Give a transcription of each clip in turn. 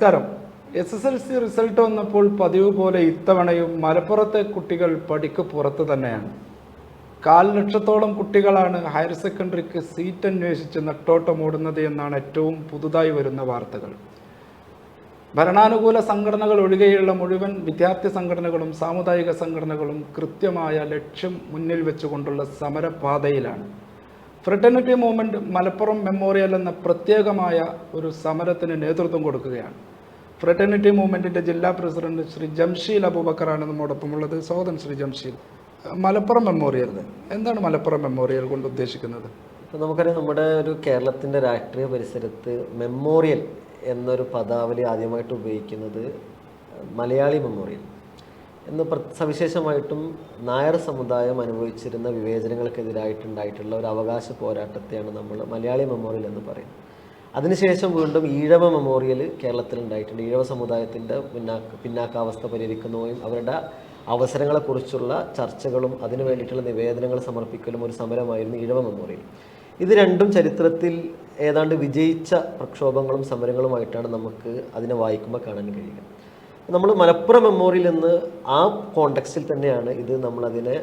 നമസ്കാരം. S S L C result വന്നപ്പോൾ പതിവ് പോലെ ഇത്തവണയും മലപ്പുറത്തെ കുട്ടികൾ പടിക്ക് പുറത്ത് തന്നെയാണ്. കാൽ ലക്ഷത്തോളം കുട്ടികളാണ് ഹയർ സെക്കൻഡറിക്ക് സീറ്റ് അന്വേഷിച്ച് നെട്ടോട്ടമോടുന്നത് എന്നാണ് ഏറ്റവും പുതുതായി വരുന്ന വാർത്തകൾ. ഭരണാനുകൂല സംഘടനകൾ ഒഴികെയുള്ള മുഴുവൻ വിദ്യാർത്ഥി സംഘടനകളും സാമുദായിക സംഘടനകളും കൃത്യമായ ലക്ഷ്യം മുന്നിൽ വെച്ചുകൊണ്ടുള്ള സമരപാതയിലാണ്. ഫ്രട്ടേണിറ്റി മൂവ്മെന്റ് മലപ്പുറം മെമ്മോറിയൽ എന്ന പ്രത്യേകമായ ഒരു സമരത്തിന് നേതൃത്വം കൊടുക്കുകയാണ്. ഫ്രട്ടർണിറ്റി മൂവ്മെന്റിന്റെ ജില്ലാ പ്രസിഡന്റ് ശ്രീ ജംഷീൽ അബൂബക്കറാണ് നമ്മോടൊപ്പം ഉള്ളത് സ്വാഗതം ശ്രീ ജംഷീൽ മലപ്പുറം മെമ്മോറിയൽ എന്താണ് മലപ്പുറം മെമ്മോറിയൽ കൊണ്ട് ഉദ്ദേശിക്കുന്നത്? നമുക്കറിയാം നമ്മുടെ ഒരു കേരളത്തിന്റെ രാഷ്ട്രീയ പരിസരത്ത് മെമ്മോറിയൽ എന്നൊരു പദാവലി ആദ്യമായിട്ട് ഉപയോഗിക്കുന്നത് മലയാളി മെമ്മോറിയൽ. എന്ന് സവിശേഷമായിട്ടും നായർ സമുദായം അനുഭവിച്ചിരുന്ന വിവേചനങ്ങൾക്കെതിരായിട്ടുണ്ടായിട്ടുള്ള ഒരു അവകാശ പോരാട്ടത്തെയാണ് നമ്മൾ മലയാളി മെമ്മോറിയൽ എന്ന് പറയുന്നത്. അതിനുശേഷം വീണ്ടും ഈഴവ മെമ്മോറിയൽ കേരളത്തിൽ ഉണ്ടായിട്ടുണ്ട് ഈഴവ സമുദായത്തിന്റെ പിന്നാക്ക പിന്നാക്കാവസ്ഥ പരിഹരിക്കുന്നതും അവരുടെ അവസരങ്ങളെക്കുറിച്ചുള്ള ചർച്ചകളും അതിനു വേണ്ടിയിട്ടുള്ള നിവേദനങ്ങൾ സമർപ്പിക്കലും ഒരു സമരമായിരുന്നു ഈഴവ മെമ്മോറിയൽ ഇത് രണ്ടും ചരിത്രത്തിൽ ഏതാണ്ട് വിജയിച്ച പ്രക്ഷോഭങ്ങളും സമരങ്ങളുമായിട്ടാണ് നമുക്ക് അതിനെ വായിക്കുമ്പോൾ കാണാൻ കഴിയുക. നമ്മൾ മലപ്പുറം മെമ്മോറിയൽ എന്ന് ആ കോണ്ടെക്സ്റ്റിൽ തന്നെയാണ് ഇത് നമ്മളതിനെ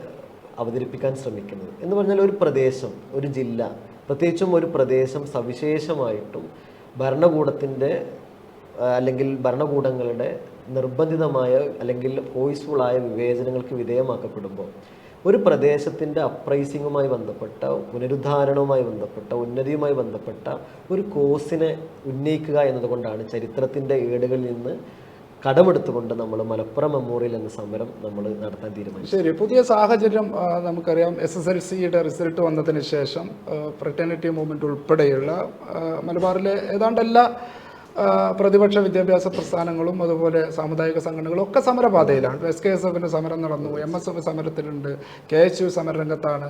അവതരിപ്പിക്കാൻ ശ്രമിക്കുന്നത്. എന്ന് പറഞ്ഞാൽ ഒരു പ്രദേശം ഒരു ജില്ല പ്രത്യേകിച്ചും ഒരു പ്രദേശം സവിശേഷമായിട്ടും ഭരണകൂടത്തിന്റെ അല്ലെങ്കിൽ ഭരണകൂടങ്ങളുടെ നിർബന്ധിതമായ അല്ലെങ്കിൽ ഫോഴ്സ്ഫുള്ളായ വിവേചനങ്ങൾക്ക് വിധേയമാക്കപ്പെടുമ്പോൾ ഒരു പ്രദേശത്തിന്റെ അപ്രൈസിങ്ങുമായി ബന്ധപ്പെട്ട പുനരുദ്ധാരണവുമായി ബന്ധപ്പെട്ട ഉന്നതിയുമായി ബന്ധപ്പെട്ട ഒരു കോഴ്സിനെ ഉന്നയിക്കുക എന്നതുകൊണ്ടാണ് ചരിത്രത്തിന്റെ ഏടുകളിൽ നിന്ന് കടമെടുത്തുകൊണ്ട് നമ്മൾ മലപ്പുറം മെമ്മോറിയൽ എന്ന സമരം നമ്മൾ നടത്താൻ തീരുമാനിച്ചു. ശരി പുതിയ സാഹചര്യം നമുക്കറിയാം എസ് എസ് എൽ സിയുടെ റിസൾട്ട് വന്നതിന് ശേഷം ഫ്രട്ടേണിറ്റി മൂവ്മെന്റ് ഉൾപ്പെടെയുള്ള മലബാറിലെ ഏതാണ്ട് എല്ലാ പ്രതിപക്ഷ വിദ്യാഭ്യാസ പ്രസ്ഥാനങ്ങളും അതുപോലെ സാമുദായിക സംഘടനകളും ഒക്കെ സമരപാതയിലാണ്. എസ് കെ എസ് എഫിന്റെ സമരം നടന്നു എം എസ് എഫ് സമരത്തിലുണ്ട് കെ എച്ച് യു സമരരംഗത്താണ്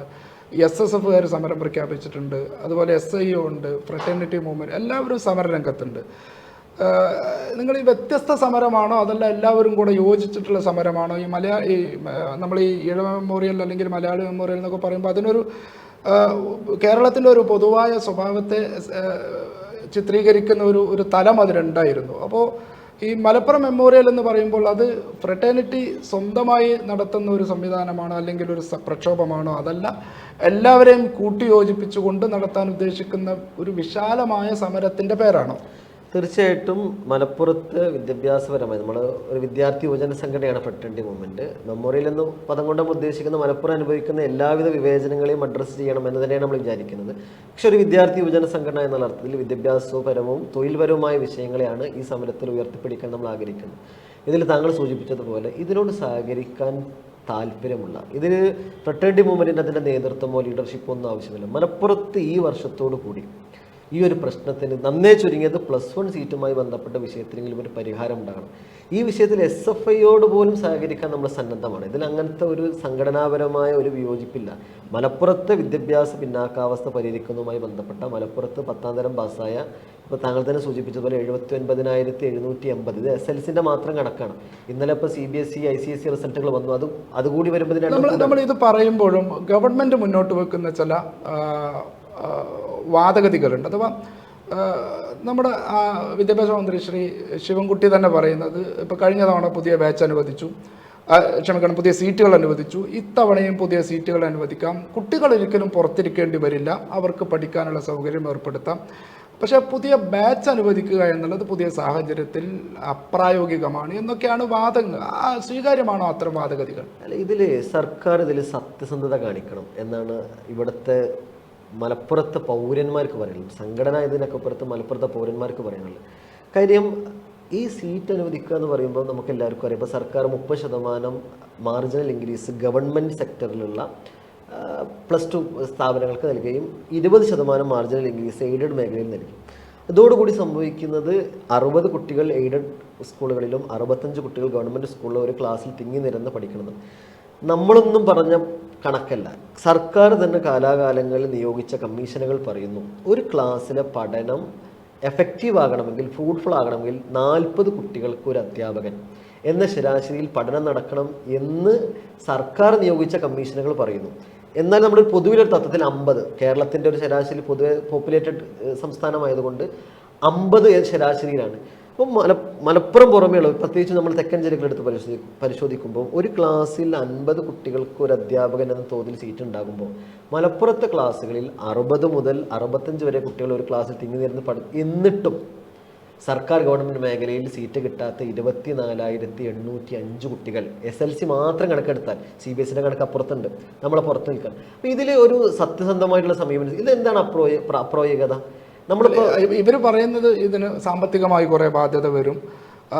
എസ് എസ് എഫുകാർ സമരം പ്രഖ്യാപിച്ചിട്ടുണ്ട് അതുപോലെ എസ് ഐ ഒ ഉണ്ട് ഫ്രട്ടേണിറ്റി മൂവ്മെന്റ് എല്ലാവരും സമരരംഗത്തുണ്ട്. നിങ്ങൾ ഈ വ്യത്യസ്ത സമരമാണോ? അതല്ല എല്ലാവരും കൂടെ യോജിച്ചിട്ടുള്ള സമരമാണോ? ഈ മലയാ ഈ നമ്മൾ ഈ ഈഴ മെമ്മോറിയൽ അല്ലെങ്കിൽ മലയാളി മെമ്മോറിയൽ എന്നൊക്കെ പറയുമ്പോൾ അതിനൊരു കേരളത്തിന്റെ ഒരു പൊതുവായ സ്വഭാവത്തെ ചിത്രീകരിക്കുന്ന ഒരു ഒരു തലം അതിലുണ്ടായിരുന്നു. അപ്പോൾ ഈ മലപ്പുറം മെമ്മോറിയൽ എന്ന് പറയുമ്പോൾ അത് ഫ്രട്ടേണിറ്റി സ്വന്തമായി നടത്തുന്ന ഒരു സംവിധാനമാണോ അല്ലെങ്കിൽ ഒരു പ്രക്ഷോഭമാണോ? അതല്ല എല്ലാവരെയും കൂട്ടിയോജിപ്പിച്ചുകൊണ്ട് നടത്താൻ ഉദ്ദേശിക്കുന്ന ഒരു വിശാലമായ സമരത്തിന്റെ പേരാണോ? തീർച്ചയായിട്ടും മലപ്പുറത്ത് വിദ്യാഭ്യാസപരമായി നമ്മൾ ഒരു വിദ്യാർത്ഥി യുവജന സംഘടനയാണ് ഫ്രട്ടേണിറ്റി മൂവ്മെന്റ് മെമ്മോറിയൽ എന്ന് പദം കൊണ്ട് നമ്മൾ ഉദ്ദേശിക്കുന്ന മലപ്പുറം അനുഭവിക്കുന്ന എല്ലാവിധ വിവേചനങ്ങളെയും അഡ്രസ്സ് ചെയ്യണം എന്ന് തന്നെയാണ് നമ്മൾ വിചാരിക്കുന്നത്. പക്ഷെ ഒരു വിദ്യാർത്ഥി യുവജന സംഘടന എന്നുള്ള അർത്ഥത്തിൽ വിദ്യാഭ്യാസപരവും തൊഴിൽപരവുമായ വിഷയങ്ങളെയാണ് ഈ സമരത്തിൽ ഉയർത്തിപ്പിടിക്കാൻ നമ്മൾ ആഗ്രഹിക്കുന്നത്. ഇതിൽ താങ്കൾ സൂചിപ്പിച്ചതുപോലെ ഇതിനോട് സഹകരിക്കാൻ താല്പര്യമുള്ള ഇതിന് ഫ്രട്ടേണിറ്റി മൂവ്മെന്റിന്റെ അതിന്റെ നേതൃത്വമോ ലീഡർഷിപ്പോ ഒന്നും ആവശ്യമില്ല. മലപ്പുറത്ത് ഈ വർഷത്തോടു കൂടി ഈ ഒരു പ്രശ്നത്തിന് നന്നേ ചുരുങ്ങിയത് പ്ലസ് വൺ സീറ്റുമായി ബന്ധപ്പെട്ട വിഷയത്തിനെങ്കിലും ഒരു പരിഹാരം ഉണ്ടാകണം. ഈ വിഷയത്തിൽ എസ് എഫ് ഐയോട് പോലും സഹകരിക്കാൻ നമ്മൾ സന്നദ്ധമാണ്. ഇതിൽ അങ്ങനത്തെ ഒരു സംഘടനാപരമായ ഒരു വിയോജിപ്പില്ല. മലപ്പുറത്തെ വിദ്യാഭ്യാസ പിന്നാക്കാവസ്ഥ പരിഹരിക്കുന്നതുമായി ബന്ധപ്പെട്ട മലപ്പുറത്ത് പത്താം തരം പാസ്സായ ഇപ്പോൾ താങ്കൾ തന്നെ സൂചിപ്പിച്ചതുപോലെ എഴുപത്തി ഒൻപതിനായിരത്തി എഴുന്നൂറ്റി എൺപത്. ഇത് എസ് എൽ സിന്റെ മാത്രം കണക്കാണ്. ഇന്നലെ ഇപ്പോൾ C B S E I C S C റിസൾട്ടുകൾ വന്നു. അത് അതുകൂടി വരുമ്പോൾ നമ്മൾ ഇത് പറയുമ്പോഴും ഗവൺമെന്റ് മുന്നോട്ട് വെക്കുന്ന ചില വാദഗതികളുണ്ട്. അഥവാ നമ്മുടെ വിദ്യാഭ്യാസ മന്ത്രി ശ്രീ ശിവൻകുട്ടി തന്നെ പറയുന്നത് ഇപ്പോൾ കഴിഞ്ഞ തവണ പുതിയ ബാച്ച് അനുവദിച്ചു. ക്ഷമിക്കണം പുതിയ സീറ്റുകൾ അനുവദിച്ചു. ഇത്തവണയും പുതിയ സീറ്റുകൾ അനുവദിക്കാം. കുട്ടികൾ ഒരിക്കലും പുറത്തിരിക്കേണ്ടി വരില്ല. അവർക്ക് പഠിക്കാനുള്ള സൗകര്യം ഏർപ്പെടുത്താം. പക്ഷേ പുതിയ ബാച്ച് അനുവദിക്കുക എന്നുള്ളത് പുതിയ സാഹചര്യത്തിൽ അപ്രായോഗികമാണ് എന്നൊക്കെയാണ് വാദങ്ങൾ. ആ സ്വീകാര്യമാണോ അത്തരം വാദഗതികൾ? അല്ല ഇതിൽ സർക്കാർ ഇതിൽ സത്യസന്ധത കാണിക്കണം എന്നാണ് ഇവിടുത്തെ മലപ്പുറത്തെ പൗരന്മാർക്ക് പറയുന്നത് സംഘടന ഇതിനൊക്കെ പുറത്ത് മലപ്പുറത്തെ പൗരന്മാർക്ക് പറയാനുള്ളത് കാര്യം ഈ സീറ്റ് അനുവദിക്കുക എന്ന് പറയുമ്പോൾ നമുക്ക് എല്ലാവർക്കും അറിയാം. ഇപ്പോൾ സർക്കാർ മുപ്പത് ശതമാനം മാർജിനൽ ഇൻക്രീസ് ഗവൺമെന്റ് സെക്ടറിലുള്ള പ്ലസ് ടു സ്ഥാപനങ്ങൾക്ക് നൽകുകയും ഇരുപത് ശതമാനം മാർജിനൽ ഇൻക്രീസ് എയ്ഡഡ് മേഖലയിൽ നൽകി. ഇതോടുകൂടി സംഭവിക്കുന്നത് അറുപത് കുട്ടികൾ എയ്ഡഡ് സ്കൂളുകളിലും അറുപത്തഞ്ച് കുട്ടികൾ ഗവൺമെന്റ് സ്കൂളിലും ഒരു ക്ലാസ്സിൽ തിങ്ങി നിരന്ന് പഠിക്കുന്നത് നമ്മളൊന്നും പറഞ്ഞ കണക്കല്ല. സർക്കാർ തന്നെ കാലാകാലങ്ങളിൽ നിയോഗിച്ച കമ്മീഷനുകൾ പറയുന്നു ഒരു ക്ലാസ്സിലെ പഠനം എഫക്റ്റീവ് ആകണമെങ്കിൽ ഫ്രൂട്ട്ഫുൾ ആകണമെങ്കിൽ നാൽപ്പത് കുട്ടികൾക്ക് ഒരു അധ്യാപകൻ എന്ന ശരാശരിയിൽ പഠനം നടക്കണം എന്ന് സർക്കാർ നിയോഗിച്ച കമ്മീഷനുകൾ പറയുന്നു. എന്നാൽ നമ്മുടെ പൊതുവിലൊരു തത്വത്തിൽ അമ്പത് കേരളത്തിന്റെ ഒരു ശരാശരി പൊതുവെ പോപ്പുലേറ്റഡ് സംസ്ഥാനമായതുകൊണ്ട് അമ്പത് ശരാശരിയിലാണ്. അപ്പോൾ മല മലപ്പുറം പുറമേയുള്ള പ്രത്യേകിച്ച് നമ്മൾ തെക്കൻ ജില്ലകൾ എടുത്ത് പരിശോധി പരിശോധിക്കുമ്പോൾ ഒരു ക്ലാസ്സിൽ അൻപത് കുട്ടികൾക്ക് ഒരു അധ്യാപകൻ എന്ന തോതിൽ സീറ്റ് ഉണ്ടാകുമ്പോൾ മലപ്പുറത്തെ ക്ലാസ്സുകളിൽ അറുപത് മുതൽ അറുപത്തഞ്ച് വരെ കുട്ടികൾ ഒരു ക്ലാസ്സിൽ തിങ്ങി നിരുന്ന് പഠി എന്നിട്ടും സർക്കാർ ഗവൺമെന്റ് മേഖലയിൽ സീറ്റ് കിട്ടാത്ത ഇരുപത്തി നാലായിരത്തി എണ്ണൂറ്റി അഞ്ച് കുട്ടികൾ എസ് എൽ സി മാത്രം കണക്കെടുത്താൽ സി ബി എസിന്റെ കണക്ക് അപ്പുറത്തുണ്ട് നമ്മളെ പുറത്ത് നിൽക്കാൻ. അപ്പോൾ ഇതിൽ ഒരു സത്യസന്ധമായിട്ടുള്ള സമീപനം ഇതെന്താണ് അപ്രോയ അപ്രോയകത നമ്മളിപ്പോൾ ഇവർ പറയുന്നത് ഇതിന് സാമ്പത്തികമായി കുറേ ബാധ്യത വരും.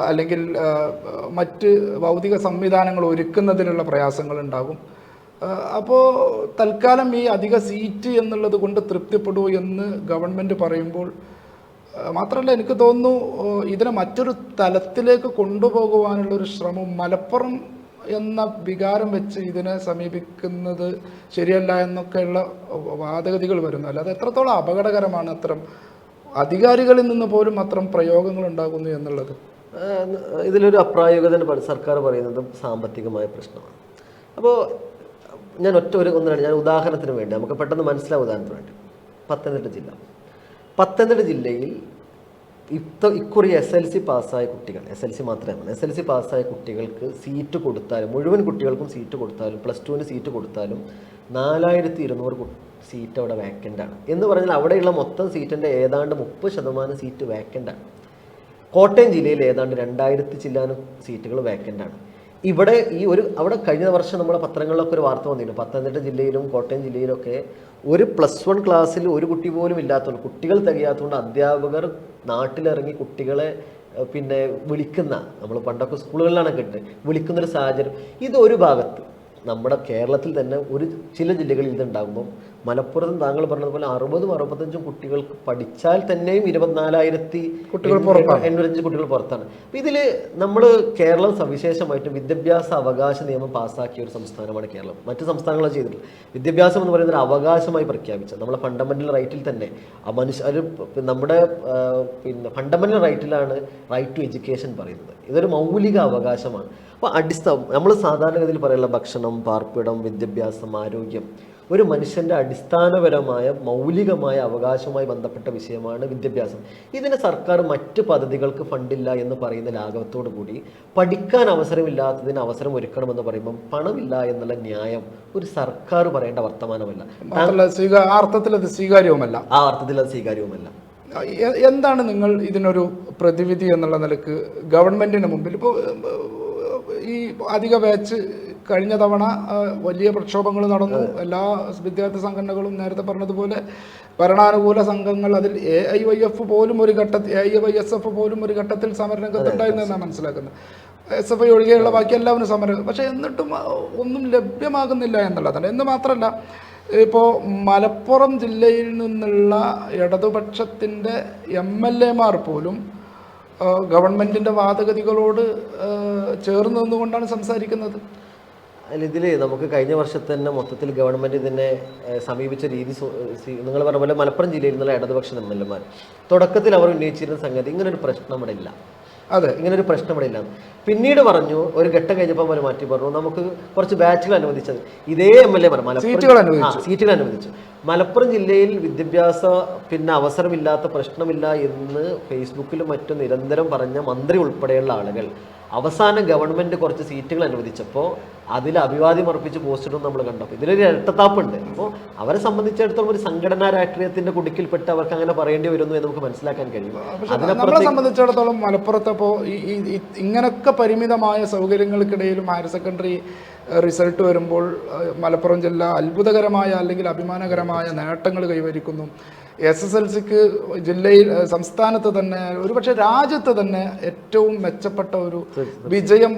അല്ലെങ്കിൽ മറ്റ് ഭൗതിക സംവിധാനങ്ങൾ ഒരുക്കുന്നതിനുള്ള പ്രയാസങ്ങൾ ഉണ്ടാകും അപ്പോൾ തൽക്കാലം ഈ അധിക സീറ്റ് എന്നുള്ളത് കൊണ്ട് തൃപ്തിപ്പെടൂ എന്ന് ഗവൺമെന്റ് പറയുമ്പോൾ മാത്രമല്ല എനിക്ക് തോന്നുന്നു ഇതിനെ മറ്റൊരു തലത്തിലേക്ക് കൊണ്ടുപോകുവാനുള്ള ഒരു ശ്രമം മലപ്പുറം എന്ന വികാരം വെച്ച് ഇതിനെ സമീപിക്കുന്നത് ശരിയല്ല എന്നൊക്കെയുള്ള വാദഗതികൾ വരുന്നു. അല്ലാതെ എത്രത്തോളം അപകടകരമാണ് അത്തരം അധികാരികളിൽ നിന്ന് പോലും അത്തരം പ്രയോഗങ്ങൾ ഉണ്ടാകുന്നു എന്നുള്ളത്? ഇതിലൊരു അപ്രായോഗികത സർക്കാർ പറയുന്നത് സാമ്പത്തികമായ പ്രശ്നമാണ്. അപ്പോൾ ഞാൻ ഒറ്റ ഒരു ഒന്നിനാണ് ഞാൻ ഉദാഹരണത്തിന് വേണ്ടി നമുക്ക് പെട്ടെന്ന് മനസ്സിലാവും ഉദാഹരണത്തിന് വേണ്ടി. പത്തനംതിട്ട ജില്ല. പത്തനംതിട്ട ജില്ലയിൽ ഇത്ത ഇക്കുറി എസ് എൽ സി പാസ്സായ കുട്ടികൾ എസ് എൽ സി മാത്രമേ എസ് എൽ സി പാസ്സായ കുട്ടികൾക്ക് സീറ്റ് കൊടുത്താലും മുഴുവൻ കുട്ടികൾക്കും സീറ്റ് കൊടുത്താലും പ്ലസ് ടുവിന് സീറ്റ് കൊടുത്താലും നാലായിരത്തി ഇരുന്നൂറ് സീറ്റ് അവിടെ വേക്കന്റ് ആണ്. എന്ന് പറഞ്ഞാൽ അവിടെയുള്ള മൊത്തം സീറ്റിന്റെ ഏതാണ്ട് മുപ്പത് ശതമാനം സീറ്റ് വേക്കന്റ് ആണ്. കോട്ടയം ജില്ലയിൽ ഏതാണ്ട് രണ്ടായിരത്തി ചില്ലാനും സീറ്റുകൾ വേക്കന്റ് ആണ്. ഇവിടെ ഈ ഒരു അവിടെ കഴിഞ്ഞ വർഷം നമ്മുടെ പത്രങ്ങളിലൊക്കെ ഒരു വാർത്ത വന്നിരുന്നു. പത്തനംതിട്ട ജില്ലയിലും കോട്ടയം ജില്ലയിലൊക്കെ ഒരു പ്ലസ് വൺ ക്ലാസ്സിൽ ഒരു കുട്ടി പോലും ഇല്ലാത്തതുകൊണ്ട് കുട്ടികൾ തികയാത്തതുകൊണ്ട് അധ്യാപകർ നാട്ടിലിറങ്ങി കുട്ടികളെ പിന്നെ വിളിക്കുന്ന നമ്മൾ പണ്ടൊക്കെ സ്കൂളുകളിലാണ് കേട്ടത് വിളിക്കുന്നൊരു സാഹചര്യം. ഇത് ഒരു ഭാഗത്ത് നമ്മുടെ കേരളത്തിൽ തന്നെ ഒരു ചില ജില്ലകളിൽ ഇതുണ്ടാകുമ്പോൾ മലപ്പുറത്തും താങ്കൾ പറഞ്ഞതുപോലെ അറുപതും അറുപത്തഞ്ചും കുട്ടികൾക്ക് പഠിച്ചാൽ തന്നെയും ഇരുപത്തിനാലായിരത്തി കുട്ടികൾ. എണ്ണൂറ്റഞ്ച് കുട്ടികൾ പുറത്താണ്. അപ്പം ഇതിൽ നമ്മൾ കേരളം സവിശേഷമായിട്ടും വിദ്യാഭ്യാസ അവകാശ നിയമം പാസ്സാക്കിയ ഒരു സംസ്ഥാനമാണ് കേരളം. മറ്റ് സംസ്ഥാനങ്ങൾ ചെയ്തിട്ടില്ല. വിദ്യാഭ്യാസം എന്ന് പറയുന്നത് ഒരു അവകാശമായി പ്രഖ്യാപിച്ചത്. നമ്മളെ ഫണ്ടമെന്റൽ റൈറ്റിൽ തന്നെ ആ മനുഷ്യ ഒരു നമ്മുടെ പിന്നെ ഫണ്ടമെന്റൽ റൈറ്റിലാണ് റൈറ്റ് ടു എഡ്യൂക്കേഷൻ പറയുന്നത്. ഇതൊരു മൗലിക അവകാശമാണ്. അപ്പോൾ അടിസ്ഥാനം നമ്മൾ സാധാരണഗതിയിൽ പറയുന്ന ഭക്ഷണം പാർപ്പിടം വിദ്യാഭ്യാസം ആരോഗ്യം. ഒരു മനുഷ്യന്റെ അടിസ്ഥാനപരമായ മൗലികമായ അവകാശവുമായി ബന്ധപ്പെട്ട വിഷയമാണ് വിദ്യാഭ്യാസം. ഇതിന് സർക്കാർ മറ്റ് പദ്ധതികൾക്ക് ഫണ്ടില്ല എന്ന് പറയുന്ന ലാഘവത്തോടു കൂടി പഠിക്കാൻ അവസരമില്ലാത്തതിന് അവസരം ഒരുക്കണമെന്ന് പറയുമ്പം പണമില്ല എന്നുള്ള ന്യായം ഒരു സർക്കാർ പറയേണ്ട വർത്തമാനമല്ല. ആ അർത്ഥത്തിൽ അത് സ്വീകാര്യവുമല്ല. ആ അർത്ഥത്തിൽ അത് സ്വീകാര്യവുമല്ല. എന്താണ് നിങ്ങൾ ഇതിനൊരു പ്രതിവിധി എന്നുള്ള നിലയ്ക്ക് ഗവൺമെന്റിന് മുമ്പിൽ ഇപ്പോൾ ഈ അധിക ബാച്ച് കഴിഞ്ഞ തവണ വലിയ പ്രക്ഷോഭങ്ങൾ നടന്നു. എല്ലാ വിദ്യാർത്ഥി സംഘടനകളും നേരത്തെ പറഞ്ഞതുപോലെ ഭരണാനുകൂല സംഘങ്ങൾ അതിൽ എ ഐ വൈ എഫ് പോലും ഒരു ഘട്ടത്തിൽ A I Y S F പോലും ഒരു ഘട്ടത്തിൽ സമരരംഗത്തുണ്ടായിരുന്നു എന്നാണ് മനസ്സിലാക്കുന്നത്. എസ് എഫ് ഐ ഒഴികെയുള്ള ബാക്കി എല്ലാവരും സമരം. പക്ഷേ എന്നിട്ടും ഒന്നും ലഭ്യമാകുന്നില്ല എന്നുള്ളതാണ് എന്ന് മാത്രമല്ല ഇപ്പോൾ മലപ്പുറം ജില്ലയിൽ നിന്നുള്ള ഇടതുപക്ഷത്തിന്റെ എം എൽ എമാർ പോലും ഗവൺമെന്റിന്റെ വാദഗതികളോട് ചേർന്ന് നിന്നുകൊണ്ടാണ് സംസാരിക്കുന്നത്. അല്ല ഇതിൽ നമുക്ക് കഴിഞ്ഞ വർഷത്തെ തന്നെ മൊത്തത്തിൽ ഗവൺമെന്റ് ഇതിനെ സമീപിച്ച രീതി നിങ്ങൾ പറഞ്ഞ പോലെ മലപ്പുറം ജില്ലയിൽ നിന്നുള്ള ഇടതുപക്ഷ എം എൽ എമാർ. തുടക്കത്തിൽ അവർ ഉന്നയിച്ചിരുന്ന സംഗതി ഇങ്ങനൊരു പ്രശ്നം ഇവിടെ ഇല്ല. അതെ ഇങ്ങനൊരു പ്രശ്നം ഇവിടെ ഇല്ല. പിന്നീട് പറഞ്ഞു ഒരു ഘട്ടം കഴിഞ്ഞപ്പോൾ അവർ മാറ്റി പറഞ്ഞു. നമുക്ക് കുറച്ച് ബാച്ചുകൾ അനുവദിച്ചത്. ഇതേ എം എൽ എ സീറ്റുകൾ അനുവദിച്ചു. മലപ്പുറം ജില്ലയിൽ വിദ്യാഭ്യാസ പിന്നെ അവസരമില്ലാത്ത പ്രശ്നമില്ല എന്ന് ഫേസ്ബുക്കിലും മറ്റും നിരന്തരം പറഞ്ഞ മന്ത്രി ഉൾപ്പെടെയുള്ള ആളുകൾ അവസാനം ഗവൺമെന്റ് കുറച്ച് സീറ്റുകൾ അനുവദിച്ചപ്പോൾ അതിൽ അഭിവാദ്യം അർപ്പിച്ച് പോസ്റ്റ് നമ്മൾ കണ്ടപ്പോൾ ഇതിലൊരു ഇരട്ടത്താപ്പുണ്ട്. അപ്പോൾ അവരെ സംബന്ധിച്ചിടത്തോളം ഒരു സംഘടനാ രാഷ്ട്രീയത്തിന്റെ കുടുക്കിൽപ്പെട്ട് അവർക്ക് അങ്ങനെ പറയേണ്ടി വരുന്നു എന്ന് നമുക്ക് മനസ്സിലാക്കാൻ കഴിയും. അതിനെ നമ്മളെ സംബന്ധിച്ചിടത്തോളം മലപ്പുറത്തപ്പോൾ ഈ ഇങ്ങനൊക്കെ പരിമിതമായ സൗകര്യങ്ങൾക്കിടയിലും ഹയർ സെക്കൻഡറി റിസൾട്ട് വരുമ്പോൾ മലപ്പുറം ജില്ല അത്ഭുതകരമായ അല്ലെങ്കിൽ അഭിമാനകരമായ നേട്ടങ്ങൾ കൈവരിക്കുന്നു. എസ് എസ് എൽ സിക്ക് ജില്ലയിൽ സംസ്ഥാനത്ത് തന്നെ ഒരുപക്ഷെ രാജ്യത്ത് തന്നെ ഏറ്റവും മെച്ചപ്പെട്ട ഒരു വിജയം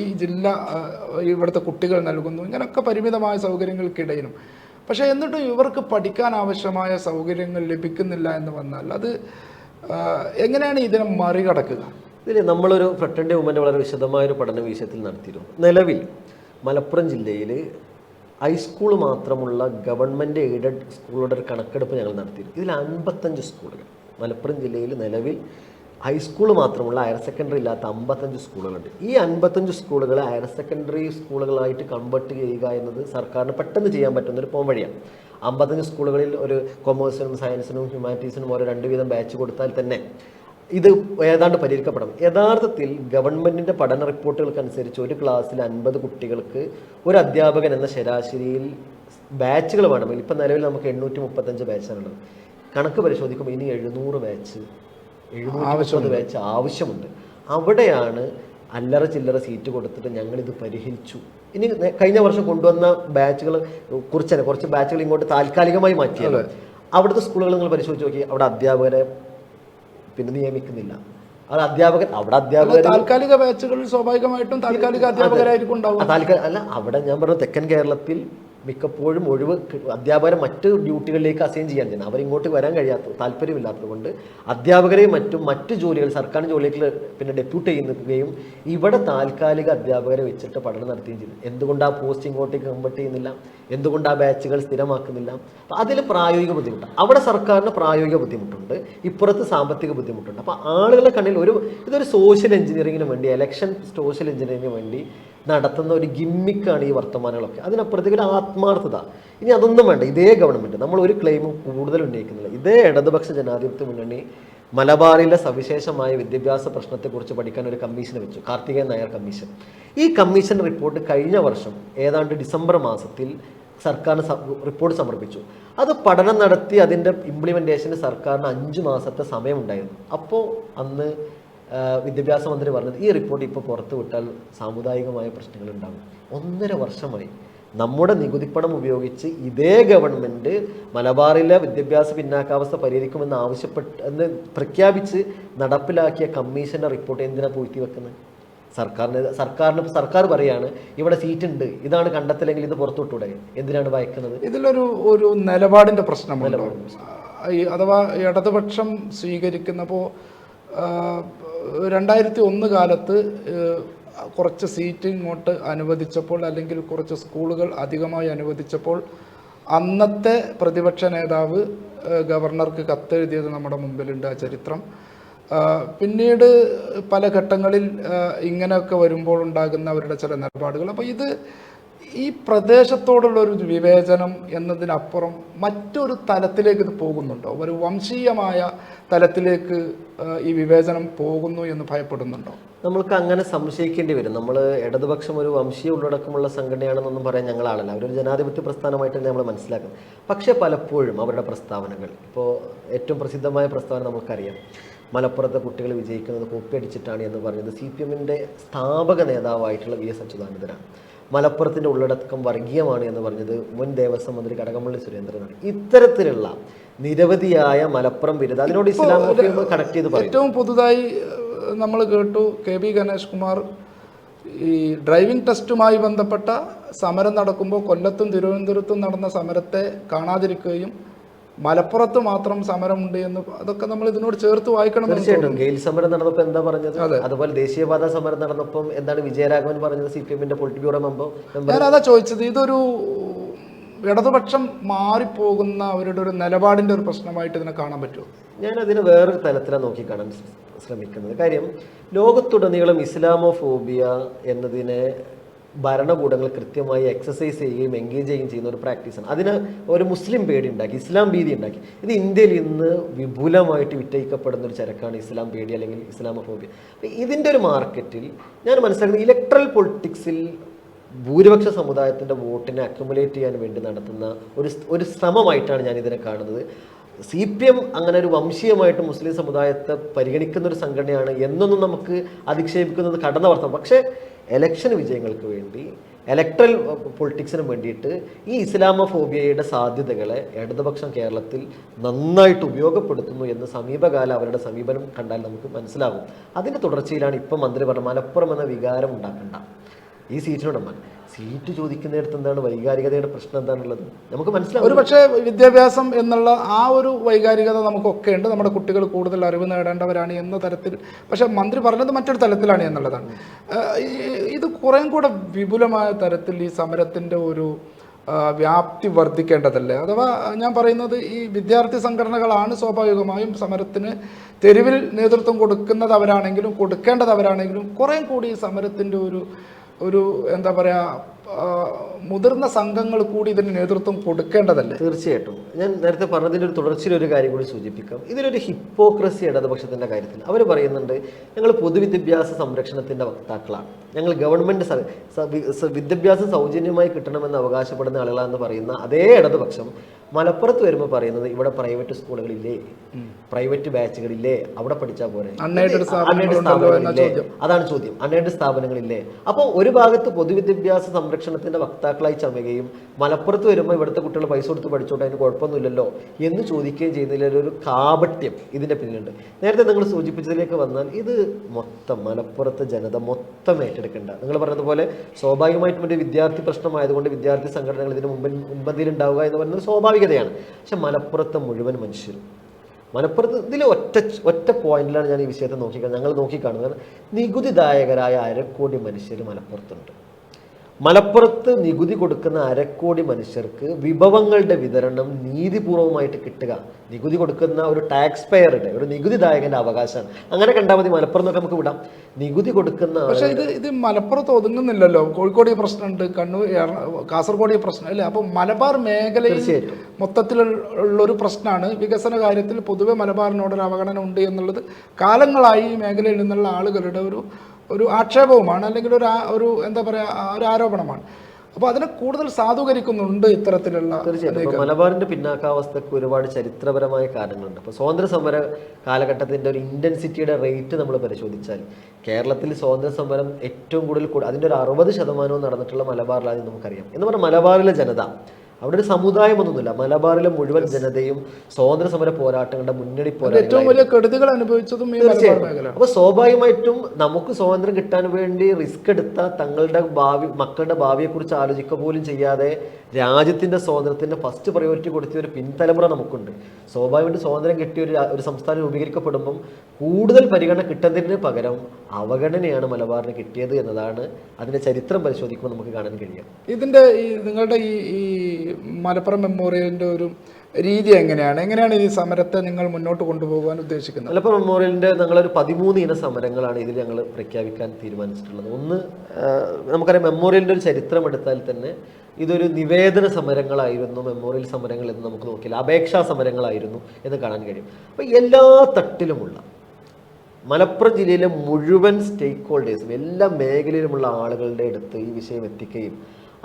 ഈ ജില്ല ഇവിടുത്തെ കുട്ടികൾ നൽകുന്നു. ഇങ്ങനെയൊക്കെ പരിമിതമായ സൗകര്യങ്ങൾക്കിടയിലും. പക്ഷേ എന്നിട്ടും ഇവർക്ക് പഠിക്കാൻ ആവശ്യമായ സൗകര്യങ്ങൾ ലഭിക്കുന്നില്ല എന്ന് വന്നാൽ അത് എങ്ങനെയാണ് ഇതിനെ മറികടക്കുക? ഇതിൽ നമ്മളൊരു ഫ്രട്ടന്റെ ഉമ്മന്റെ വളരെ വിശദമായ ഒരു പഠന വിഷയത്തിൽ നടത്തിയിരുന്നു. നിലവിൽ മലപ്പുറം ജില്ലയിൽ ഹൈസ്കൂൾ മാത്രമുള്ള ഗവൺമെന്റ് എയ്ഡഡ് സ്കൂളുകളുടെ ഒരു കണക്കെടുപ്പ് ഞങ്ങൾ നടത്തിയിരുന്നു ഇതിൽ അൻപത്തഞ്ച് സ്കൂളുകൾ മലപ്പുറം ജില്ലയിൽ നിലവിൽ ഹൈസ്കൂൾ മാത്രമുള്ള ഹയർ സെക്കൻഡറി ഇല്ലാത്ത അമ്പത്തഞ്ച് സ്കൂളുകളുണ്ട് ഈ അൻപത്തഞ്ച് സ്കൂളുകളെ ഹയർ സെക്കൻഡറി സ്കൂളുകളായിട്ട് കൺവേർട്ട് ചെയ്യുക എന്നത് സർക്കാരിന് പെട്ടെന്ന് ചെയ്യാൻ പറ്റുന്ന ഒരു പോം വഴിയാണ്. അമ്പത്തഞ്ച് സ്കൂളുകളിൽ ഒരു കൊമേഴ്സിനും സയൻസിനും ഹ്യൂമാനിറ്റീസിനും ഓരോ രണ്ട് വീതം ബാച്ച് കൊടുത്താൽ തന്നെ ഇത് ഏതാണ്ട് പരിഹരിക്കപ്പെടണം. യഥാർത്ഥത്തിൽ ഗവൺമെന്റിന്റെ പഠന റിപ്പോർട്ടുകൾക്ക് അനുസരിച്ച് ഒരു ക്ലാസ്സിൽ അൻപത് കുട്ടികൾക്ക് ഒരു അധ്യാപകൻ എന്ന ശരാശരിയിൽ ബാച്ചുകൾ വേണമെങ്കിൽ ഇപ്പം നിലവിൽ നമുക്ക് എണ്ണൂറ്റി മുപ്പത്തഞ്ച് ബാച്ചാണുള്ളത്. കണക്ക് പരിശോധിക്കുമ്പോൾ ഇനി എഴുന്നൂറ് ബാച്ച് എഴുന്നൂറ്റി ബാച്ച് ആവശ്യമുണ്ട്. അവിടെയാണ് അല്ലറ ചില്ലറ സീറ്റ് കൊടുത്തിട്ട് ഞങ്ങൾ ഇത് പരിഹരിച്ചു. ഇനി കഴിഞ്ഞ വർഷം കൊണ്ടുവന്ന ബാച്ചുകൾ കുറച്ച് കുറച്ച് ബാച്ചുകൾ ഇങ്ങോട്ട് താൽക്കാലികമായി മാറ്റിയല്ലോ അവിടുത്തെ സ്കൂളുകൾ നിങ്ങൾ പരിശോധിച്ച് നോക്കി. അവിടെ അധ്യാപകരെ പിന്നെ നിയമിക്കുന്നില്ല. അത് അധ്യാപകൻ അവിടെ അധ്യാപകർ താൽക്കാലിക ബാച്ചുകളിൽ സ്വാഭാവികമായിട്ടും താൽക്കാലിക അധ്യാപകരായിരിക്കും അല്ല അവിടെ ഞാൻ പറഞ്ഞു തെക്കൻ കേരളത്തിൽ മിക്കപ്പോഴും ഒഴിവ് അധ്യാപകരെ മറ്റ് ഡ്യൂട്ടികളിലേക്ക് അസൈൻ ചെയ്യാൻ ചെയ്യുന്നത്. അവരിങ്ങോട്ട് വരാൻ കഴിയാത്ത താല്പര്യമില്ലാത്തത് കൊണ്ട് അധ്യാപകരെയും മറ്റും മറ്റ് ജോലികൾ സർക്കാർ ജോലിക്ക് പിന്നെ ഡെപ്യൂട്ട് ചെയ്യുകയും ഇവിടെ താൽക്കാലിക അധ്യാപകരെ വെച്ചിട്ട് പഠനം നടത്തുകയും ചെയ്തു. എന്തുകൊണ്ട് ആ പോസ്റ്റ് ഇങ്ങോട്ടേക്ക് കൺവേർട്ട് ചെയ്യുന്നില്ല? എന്തുകൊണ്ട് ആ ബാച്ചുകൾ സ്ഥിരമാക്കുന്നില്ല? അതിൽ പ്രായോഗിക ബുദ്ധിമുട്ട്. അവിടെ സർക്കാരിന് പ്രായോഗിക ബുദ്ധിമുട്ടുണ്ട്. ഇപ്പുറത്ത് സാമ്പത്തിക ബുദ്ധിമുട്ടുണ്ട്. അപ്പോൾ ആളുകളുടെ കണ്ണിൽ ഒരു ഇതൊരു സോഷ്യൽ എഞ്ചിനീയറിങ്ങിന് വേണ്ടി എലക്ഷൻ സോഷ്യൽ എഞ്ചിനീയറിങ്ങിന് വേണ്ടി നടത്തുന്ന ഒരു ഗിമ്മിക്കാണ് ഈ വർത്തമാനങ്ങളൊക്കെ. അതിനപ്പുറത്തേക്ക് ഒരു ആത്മാർത്ഥത. ഇനി അതൊന്നും വേണ്ട. ഇതേ ഗവൺമെന്റ് നമ്മൾ ഒരു ക്ലെയിമും കൂടുതൽ ഉന്നയിക്കുന്നില്ല. ഇതേ ഇടതുപക്ഷ ജനാധിപത്യ മുന്നണി മലബാറിലെ സവിശേഷമായ വിദ്യാഭ്യാസ പ്രശ്നത്തെക്കുറിച്ച് പഠിക്കാൻ ഒരു കമ്മീഷൻ വെച്ചു. കാർത്തികേയൻ നായർ കമ്മീഷൻ. ഈ കമ്മീഷൻ റിപ്പോർട്ട് കഴിഞ്ഞ വർഷം ഏതാണ്ട് ഡിസംബർ മാസത്തിൽ സർക്കാരിന് റിപ്പോർട്ട് സമർപ്പിച്ചു. അത് പഠനം നടത്തി അതിന്റെ ഇംപ്ലിമെന്റേഷന് സർക്കാരിന് അഞ്ച് മാസത്തെ സമയമുണ്ടായിരുന്നു. അപ്പോൾ അന്ന് വിദ്യാഭ്യാസ മന്ത്രി പറഞ്ഞത് ഈ റിപ്പോർട്ട് ഇപ്പോൾ പുറത്തു വിട്ടാൽ സാമുദായികമായ പ്രശ്നങ്ങൾ ഉണ്ടാകും. ഒന്നര വർഷമായി നമ്മുടെ നികുതിപ്പണം ഉപയോഗിച്ച് ഇതേ ഗവൺമെന്റ് മലബാറിലെ വിദ്യാഭ്യാസ പിന്നാക്കാവസ്ഥ പരിഹരിക്കുമെന്ന് ആവശ്യപ്പെട്ട് എന്ന് പ്രഖ്യാപിച്ച് നടപ്പിലാക്കിയ കമ്മീഷന്റെ റിപ്പോർട്ട് എന്തിനാണ് പൂഴ്ത്തി വെക്കുന്നത്? സർക്കാരിന് സർക്കാരിന് സർക്കാർ പറയാണ് ഇവിടെ സീറ്റ് ഉണ്ട്. ഇതാണ് കണ്ടെത്തലെങ്കിൽ ഇത് പുറത്തുവിട്ടൂടെ എന്തിനാണ് ഭയക്കുന്നത്? ഇതിലൊരു ഒരു നിലപാടിന്റെ പ്രശ്നമുണ്ട്. അഥവാ ഇടതുപക്ഷം സ്വീകരിക്കുന്നപ്പോൾ രണ്ടായിരത്തി ഒന്ന് കാലത്ത് കുറച്ച് സീറ്റ് ഇങ്ങോട്ട് അനുവദിച്ചപ്പോൾ അല്ലെങ്കിൽ കുറച്ച് സ്കൂളുകൾ അധികമായി അനുവദിച്ചപ്പോൾ അന്നത്തെ പ്രതിപക്ഷ നേതാവ് ഗവർണർക്ക് കത്തെഴുതിയത് നമ്മുടെ മുമ്പിലുണ്ട് ആ ചരിത്രം. പിന്നീട് പല ഘട്ടങ്ങളിൽ ഇങ്ങനെയൊക്കെ വരുമ്പോൾ ഉണ്ടാകുന്ന അവരുടെ ചില നിലപാടുകൾ. അപ്പോൾ ഇത് ഈ പ്രദേശത്തോടുള്ള ഒരു വിവേചനം എന്നതിനപ്പുറം മറ്റൊരു തലത്തിലേക്ക് ഇത് പോകുന്നുണ്ടോ? ഒരു വംശീയമായ തലത്തിലേക്ക് ഈ വിവേചനം പോകുന്നു എന്ന് ഭയപ്പെടുന്നുണ്ടോ? നമ്മൾക്ക് അങ്ങനെ സംശയിക്കേണ്ടി വരും. നമ്മൾ ഇടതുപക്ഷം ഒരു വംശീയ ഉള്ളടക്കമുള്ള സംഘടനയാണെന്നൊന്നും പറയാൻ ഞങ്ങൾ ആളല്ല അവരൊരു ജനാധിപത്യ പ്രസ്ഥാനമായിട്ട് നമ്മൾ മനസ്സിലാക്കുന്നത്. പക്ഷേ പലപ്പോഴും അവരുടെ പ്രസ്താവനകൾ ഇപ്പോൾ ഏറ്റവും പ്രസിദ്ധമായ പ്രസ്താവന നമുക്കറിയാം. മലപ്പുറത്തെ കുട്ടികൾ വിജയിക്കുന്നത് കോപ്പി അടിച്ചിട്ടാണ് എന്ന് പറഞ്ഞത് സി പി എമ്മിന്റെ സ്ഥാപക നേതാവായിട്ടുള്ള വി എസ് അച്യുതാനന്ദനാണ്. മലപ്പുറത്തിന്റെ ഉള്ളടക്കം വർഗീയമാണ് എന്ന് പറഞ്ഞത് മുൻ ദേവസ്വം മന്ത്രി കടകംപള്ളി സുരേന്ദ്രനാണ്. ഇത്തരത്തിലുള്ള നിരവധിയായ മലപ്പുറം വിരുദ്ധ അതിനോട് ഇസ്ലാമോഫിയം കണക്ട് ചെയ്ത് ഏറ്റവും പുതുതായി നമ്മൾ കേട്ടു കെ ബി ഗണേഷ് കുമാർ ഈ ഡ്രൈവിംഗ് ടെസ്റ്റുമായി ബന്ധപ്പെട്ട സമരം നടക്കുമ്പോൾ കൊല്ലത്തും തിരുവനന്തപുരത്തും നടന്ന സമരത്തെ കാണാതിരിക്കുകയും മലപ്പുറത്ത് മാത്രം സമരമുണ്ട് എന്ന് അതൊക്കെ നമ്മൾ ഇതിനോട് ചേർത്ത് വായിക്കണം തീർച്ചയായിട്ടും. ഗെയിൽ സമരം നടന്നപ്പോൾ എന്താ പറഞ്ഞത്? അതുപോലെ ദേശീയപാത സമരം നടന്നപ്പം എന്താണ് വിജയരാഘവൻ പറഞ്ഞത് സി പി എമ്മിന്റെ പൊളിറ്റ് ബ്യൂറോ മെമ്പർ? ഞാനതാ ചോദിച്ചത് ഇതൊരു ഇടതുപക്ഷം മാറിപ്പോകുന്ന അവരുടെ ഒരു നിലപാടിന്റെ ഒരു പ്രശ്നമായിട്ട് ഇതിനെ കാണാൻ പറ്റുമോ? ഞാൻ അതിന് വേറൊരു തലത്തിലാണ് നോക്കിക്കാണാൻ ശ്ര- ശ്രമിക്കുന്നത്. കാര്യം ലോകത്തുടനീളം ഇസ്ലാമോഫോബിയ എന്നതിനെ ഭരണകൂടങ്ങൾ കൃത്യമായി എക്സസൈസ് ചെയ്യുകയും എൻഗേജ് ചെയ്യുകയും ചെയ്യുന്ന ഒരു പ്രാക്ടീസാണ് അതിന് ഒരു മുസ്ലിം പേടി ഉണ്ടാക്കി ഇസ്ലാം ഭീതി ഉണ്ടാക്കി. ഇത് ഇന്ത്യയിൽ ഇന്ന് വിപുലമായിട്ട് വിറ്റയിക്കപ്പെടുന്ന ഒരു ചരക്കാണ് ഇസ്ലാം പേടി അല്ലെങ്കിൽ ഇസ്ലാമഫോബിയ. ഇതിന്റെ ഒരു മാർക്കറ്റിൽ ഞാൻ മനസ്സിലാക്കുന്നത് ഇലക്ട്രൽ പൊളിറ്റിക്സിൽ ഭൂരിപക്ഷ സമുദായത്തിന്റെ വോട്ടിനെ അക്യുമുലേറ്റ് ചെയ്യാൻ വേണ്ടി നടത്തുന്ന ഒരു ഒരു ശ്രമമായിട്ടാണ് ഞാൻ ഇതിനെ കാണുന്നത്. സി പി എം അങ്ങനെ ഒരു വംശീയമായിട്ട് മുസ്ലിം സമുദായത്തെ പരിഗണിക്കുന്ന ഒരു സംഘടനയാണ് എന്നൊന്നും നമുക്ക് അധിക്ഷേപിക്കുന്നത് കടന്ന വർത്തം പക്ഷേ എലക്ഷൻ വിജയങ്ങൾക്ക് വേണ്ടി ഇലക്ട്രൽ പൊളിറ്റിക്സിന് വേണ്ടിയിട്ട് ഈ ഇസ്ലാമോഫോബിയയുടെ സാധ്യതകളെ ഇടതുപക്ഷം കേരളത്തിൽ നന്നായിട്ട് ഉപയോഗപ്പെടുത്തുന്നു എന്ന് സമീപകാല അവരുടെ സമീപനം കണ്ടാൽ നമുക്ക് മനസ്സിലാകും. അതിന്റെ തുടർച്ചയിലാണ് ഇപ്പം മന്ത്രി പറഞ്ഞ മലപ്പുറം എന്ന വികാരം ഉണ്ടാക്കേണ്ട. ഈ സീറ്റിനോട് സീറ്റ് ചോദിക്കുന്നിടത്ത് എന്താണ് വൈകാരികതയുടെ പ്രശ്നം എന്താണുള്ളത്? നമുക്ക് മനസ്സിലാവും. ഒരു പക്ഷേ വിദ്യാഭ്യാസം എന്നുള്ള ആ ഒരു വൈകാരികത നമുക്കൊക്കെ ഉണ്ട്. നമ്മുടെ കുട്ടികൾ കൂടുതൽ അറിവ് നേടേണ്ടവരാണ് എന്ന തരത്തിൽ. പക്ഷേ മന്ത്രി പറഞ്ഞത് മറ്റൊരു തലത്തിലാണ് എന്നുള്ളതാണ്. ഇത് കുറേം കൂടെ വിപുലമായ തരത്തിൽ ഈ സമരത്തിന്റെ ഒരു വ്യാപ്തി വർദ്ധിക്കേണ്ടതല്ലേ? അഥവാ ഞാൻ പറയുന്നത് ഈ വിദ്യാർത്ഥി സംഘടനകളാണ് സ്വാഭാവികമായും സമരത്തിന് തെരുവിൽ നേതൃത്വം കൊടുക്കുന്നത് അവരാണെങ്കിലും കൊടുക്കേണ്ടത് അവരാണെങ്കിലും കുറേ കൂടി ഈ സമരത്തിന്റെ ഒരു ഒരു എന്താ പറയാ മുതിർന്ന സംഘങ്ങൾ കൂടി ഇതിന് നേതൃത്വം കൊടുക്കേണ്ടതല്ലേ? തീർച്ചയായിട്ടും. ഞാൻ നേരത്തെ പറഞ്ഞതിന്റെ ഒരു തുടർച്ചയിൽ ഒരു കാര്യം കൂടി സൂചിപ്പിക്കാം. ഇതിലൊരു ഹിപ്പോക്രസി ഇടതുപക്ഷത്തിന്റെ കാര്യത്തിൽ. അവർ പറയുന്നുണ്ട് ഞങ്ങൾ പൊതുവിദ്യാഭ്യാസ സംരക്ഷണത്തിന്റെ വക്താക്കളാണ്. ഞങ്ങൾ ഗവൺമെന്റ് വിദ്യാഭ്യാസം സൗജന്യമായി കിട്ടണമെന്ന് അവകാശപ്പെടുന്ന ആളുകളാണെന്ന് പറയുന്ന അതേ ഇടതുപക്ഷം മലപ്പുറത്ത് വരുമ്പോൾ പറയുന്നത് ഇവിടെ പ്രൈവറ്റ് സ്കൂളുകളില്ലേ പ്രൈവറ്റ് ബാച്ചുകളില്ലേ അവിടെ പഠിച്ചാൽ പോരെ? സ്ഥാപനങ്ങളില്ലേ? അതാണ് ചോദ്യം. അണ്ണേഡ് സ്ഥാപനങ്ങളില്ലേ? അപ്പോൾ ഒരു ഭാഗത്ത് പൊതുവിദ്യാഭ്യാസ സംരക്ഷണത്തിന്റെ വക്താക്കളായി ചമയുകയും മലപ്പുറത്ത് വരുമ്പോൾ ഇവിടുത്തെ കുട്ടികൾ പൈസ കൊടുത്ത് പഠിച്ചോട്ടെ അതിന് കുഴപ്പമൊന്നുമില്ലല്ലോ എന്ന് ചോദിക്കുകയും ചെയ്യുന്നതിൽ ഒരു കാപട്യം ഇതിന്റെ പിന്നിലുണ്ട്. നേരത്തെ നിങ്ങൾ സൂചിപ്പിച്ചതിലേക്ക് വന്നാൽ ഇത് മൊത്തം മലപ്പുറത്തെ ജനത മൊത്തം ഏറ്റെടുക്കേണ്ട. നിങ്ങൾ പറഞ്ഞതുപോലെ സ്വാഭാവികമായിട്ടും ഒരു വിദ്യാർത്ഥി പ്രശ്നമായതുകൊണ്ട് വിദ്യാർത്ഥി സംഘടനകൾ ഇതിന് മുമ്പിൽ മുൻപന്തിയിൽ ഉണ്ടാവുക എന്ന് പറയുന്നത് സ്വാഭാവികതയാണ് പക്ഷെ മലപ്പുറത്തെ മുഴുവൻ മനുഷ്യരും മലപ്പുറത്ത് ഇതിൽ ഒറ്റ ഒറ്റ പോയിന്റിലാണ് ഞാൻ ഈ വിഷയത്തെ നോക്കിക്കാണുന്നത്. ഞങ്ങൾ നോക്കിക്കാണുന്നത് നികുതിദായകരായ അരക്കോടി മനുഷ്യർ മലപ്പുറത്തുണ്ട്. മലപ്പുറത്ത് നികുതി കൊടുക്കുന്ന അരക്കോടി മനുഷ്യർക്ക് വിഭവങ്ങളുടെ വിതരണം നീതിപൂർവമായിട്ട് കിട്ടുക. നികുതി കൊടുക്കുന്ന ഒരു ടാക്സ് പേയറുടെ ഒരു നികുതിദായകന്റെ അവകാശമാണ്. അങ്ങനെ കണ്ടാൽ മതി മലപ്പുറം എന്നൊക്കെ നമുക്ക് വിടാം. നികുതി കൊടുക്കുന്ന പക്ഷേ ഇത് ഇത് മലപ്പുറത്ത് ഒതുങ്ങുന്നില്ലല്ലോ. കോഴിക്കോട് പ്രശ്നമുണ്ട് കണ്ണൂർ കാസർഗോഡ് പ്രശ്നം അല്ലേ അപ്പോൾ മലബാർ മേഖലയിൽ മൊത്തത്തിൽ മൊത്തത്തിലുള്ള ഒരു പ്രശ്നമാണ് വികസന കാര്യത്തിൽ പൊതുവെ മലബാറിനോടൊരു അവഗണന ഉണ്ട് എന്നുള്ളത് കാലങ്ങളായി ഈ മേഖലയിൽ നിന്നുള്ള ആളുകളുടെ ഒരു ഒരു ആക്ഷേപവുമാണ് അല്ലെങ്കിൽ ഒരു ഒരു എന്താ പറയുക ഒരു ആരോപണമാണ്. അപ്പോൾ അതിനെ കൂടുതൽ സാധൂകരിക്കുന്നുണ്ട് ഇത്തരത്തിലുള്ള തീർച്ചയായിട്ടും. മലബാറിന്റെ പിന്നാക്കാവസ്ഥക്ക് ഒരുപാട് ചരിത്രപരമായ കാരണങ്ങളുണ്ട്. അപ്പോൾ സ്വാതന്ത്ര്യ സമര കാലഘട്ടത്തിന്റെ ഒരു ഇന്റൻസിറ്റിയുടെ റേറ്റ് നമ്മൾ പരിശോധിച്ചാൽ കേരളത്തിൽ സ്വാതന്ത്ര്യ സമരം ഏറ്റവും കൂടുതൽ കൂടി അതിന്റെ ഒരു അറുപത് ശതമാനവും നടന്നിട്ടുള്ള മലബാറിലാണെന്ന് നമുക്കറിയാം. എന്ന് പറഞ്ഞാൽ മലബാറിലെ ജനത അവിടെ ഒരു സമുദായം ഒന്നുമില്ല. മലബാറിലെ മുഴുവൻ ജനതയും സ്വാതന്ത്ര്യ സമര പോരാട്ടങ്ങളുടെ മുന്നണി ഏറ്റവും പോരാട്ടം വലിയ കെടുതികൾ അനുഭവിച്ചതും അപ്പൊ സ്വാഭാവികമായിട്ടും നമുക്ക് സ്വാതന്ത്ര്യം കിട്ടാൻ വേണ്ടി റിസ്ക് എടുത്ത തങ്ങളുടെ ഭാവി മക്കളുടെ ഭാവിയെ കുറിച്ച് ആലോചിക്കുക പോലും ചെയ്യാതെ രാജ്യത്തിന്റെ സ്വാതന്ത്ര്യത്തിന്റെ ഫസ്റ്റ് പ്രയോറിറ്റി കൊടുത്ത ഒരു പിൻതലമുറ നമുക്കുണ്ട്. സ്വാഭാവികമായിട്ട് സ്വാതന്ത്ര്യം കിട്ടിയ ഒരു ഒരു സംസ്ഥാനം രൂപീകരിക്കപ്പെടുമ്പം കൂടുതൽ പരിഗണന കിട്ടുന്നതിന് പകരം അവഗണനയാണ് മലബാറിന് കിട്ടിയത് എന്നതാണ് അതിന്റെ ചരിത്രം പരിശോധിക്കുമ്പോൾ നമുക്ക് കാണാൻ കഴിയുക. ഇതിന്റെ ഈ നിങ്ങളുടെ ഈ ഈ മലപ്പുറം മെമ്മോറിയലിന്റെ ഒരു രീതി എങ്ങനെയാണ്? എങ്ങനെയാണ് ഈ സമരത്തെ നിങ്ങൾ മുന്നോട്ട് കൊണ്ടുപോകാൻ ഉദ്ദേശിക്കുന്നത്? മലപ്പുറം മെമ്മോറിയലിന്റെ ഞങ്ങളൊരു പതിമൂന്ന് ഇന സമരങ്ങളാണ് ഇതിൽ ഞങ്ങൾ പ്രഖ്യാപിക്കാൻ തീരുമാനിച്ചിട്ടുള്ളത്. ഒന്ന് നമുക്കറിയാം മെമ്മോറിയലിന്റെ ഒരു ചരിത്രം എടുത്താൽ തന്നെ ഇതൊരു നിവേദന സമരങ്ങളായിരുന്നു മെമ്മോറിയൽ സമരങ്ങൾ എന്ന് നമുക്ക് നോക്കില്ല അപേക്ഷാ സമരങ്ങളായിരുന്നു എന്ന് കാണാൻ കഴിയും. അപ്പോൾ എല്ലാ തട്ടിലുമുള്ള മലപ്പുറം ജില്ലയിലെ മുഴുവൻ സ്റ്റേക്ക് ഹോൾഡേഴ്സും എല്ലാ മേഖലയിലുമുള്ള ആളുകളുടെ അടുത്ത് ഈ വിഷയം എത്തിക്കുകയും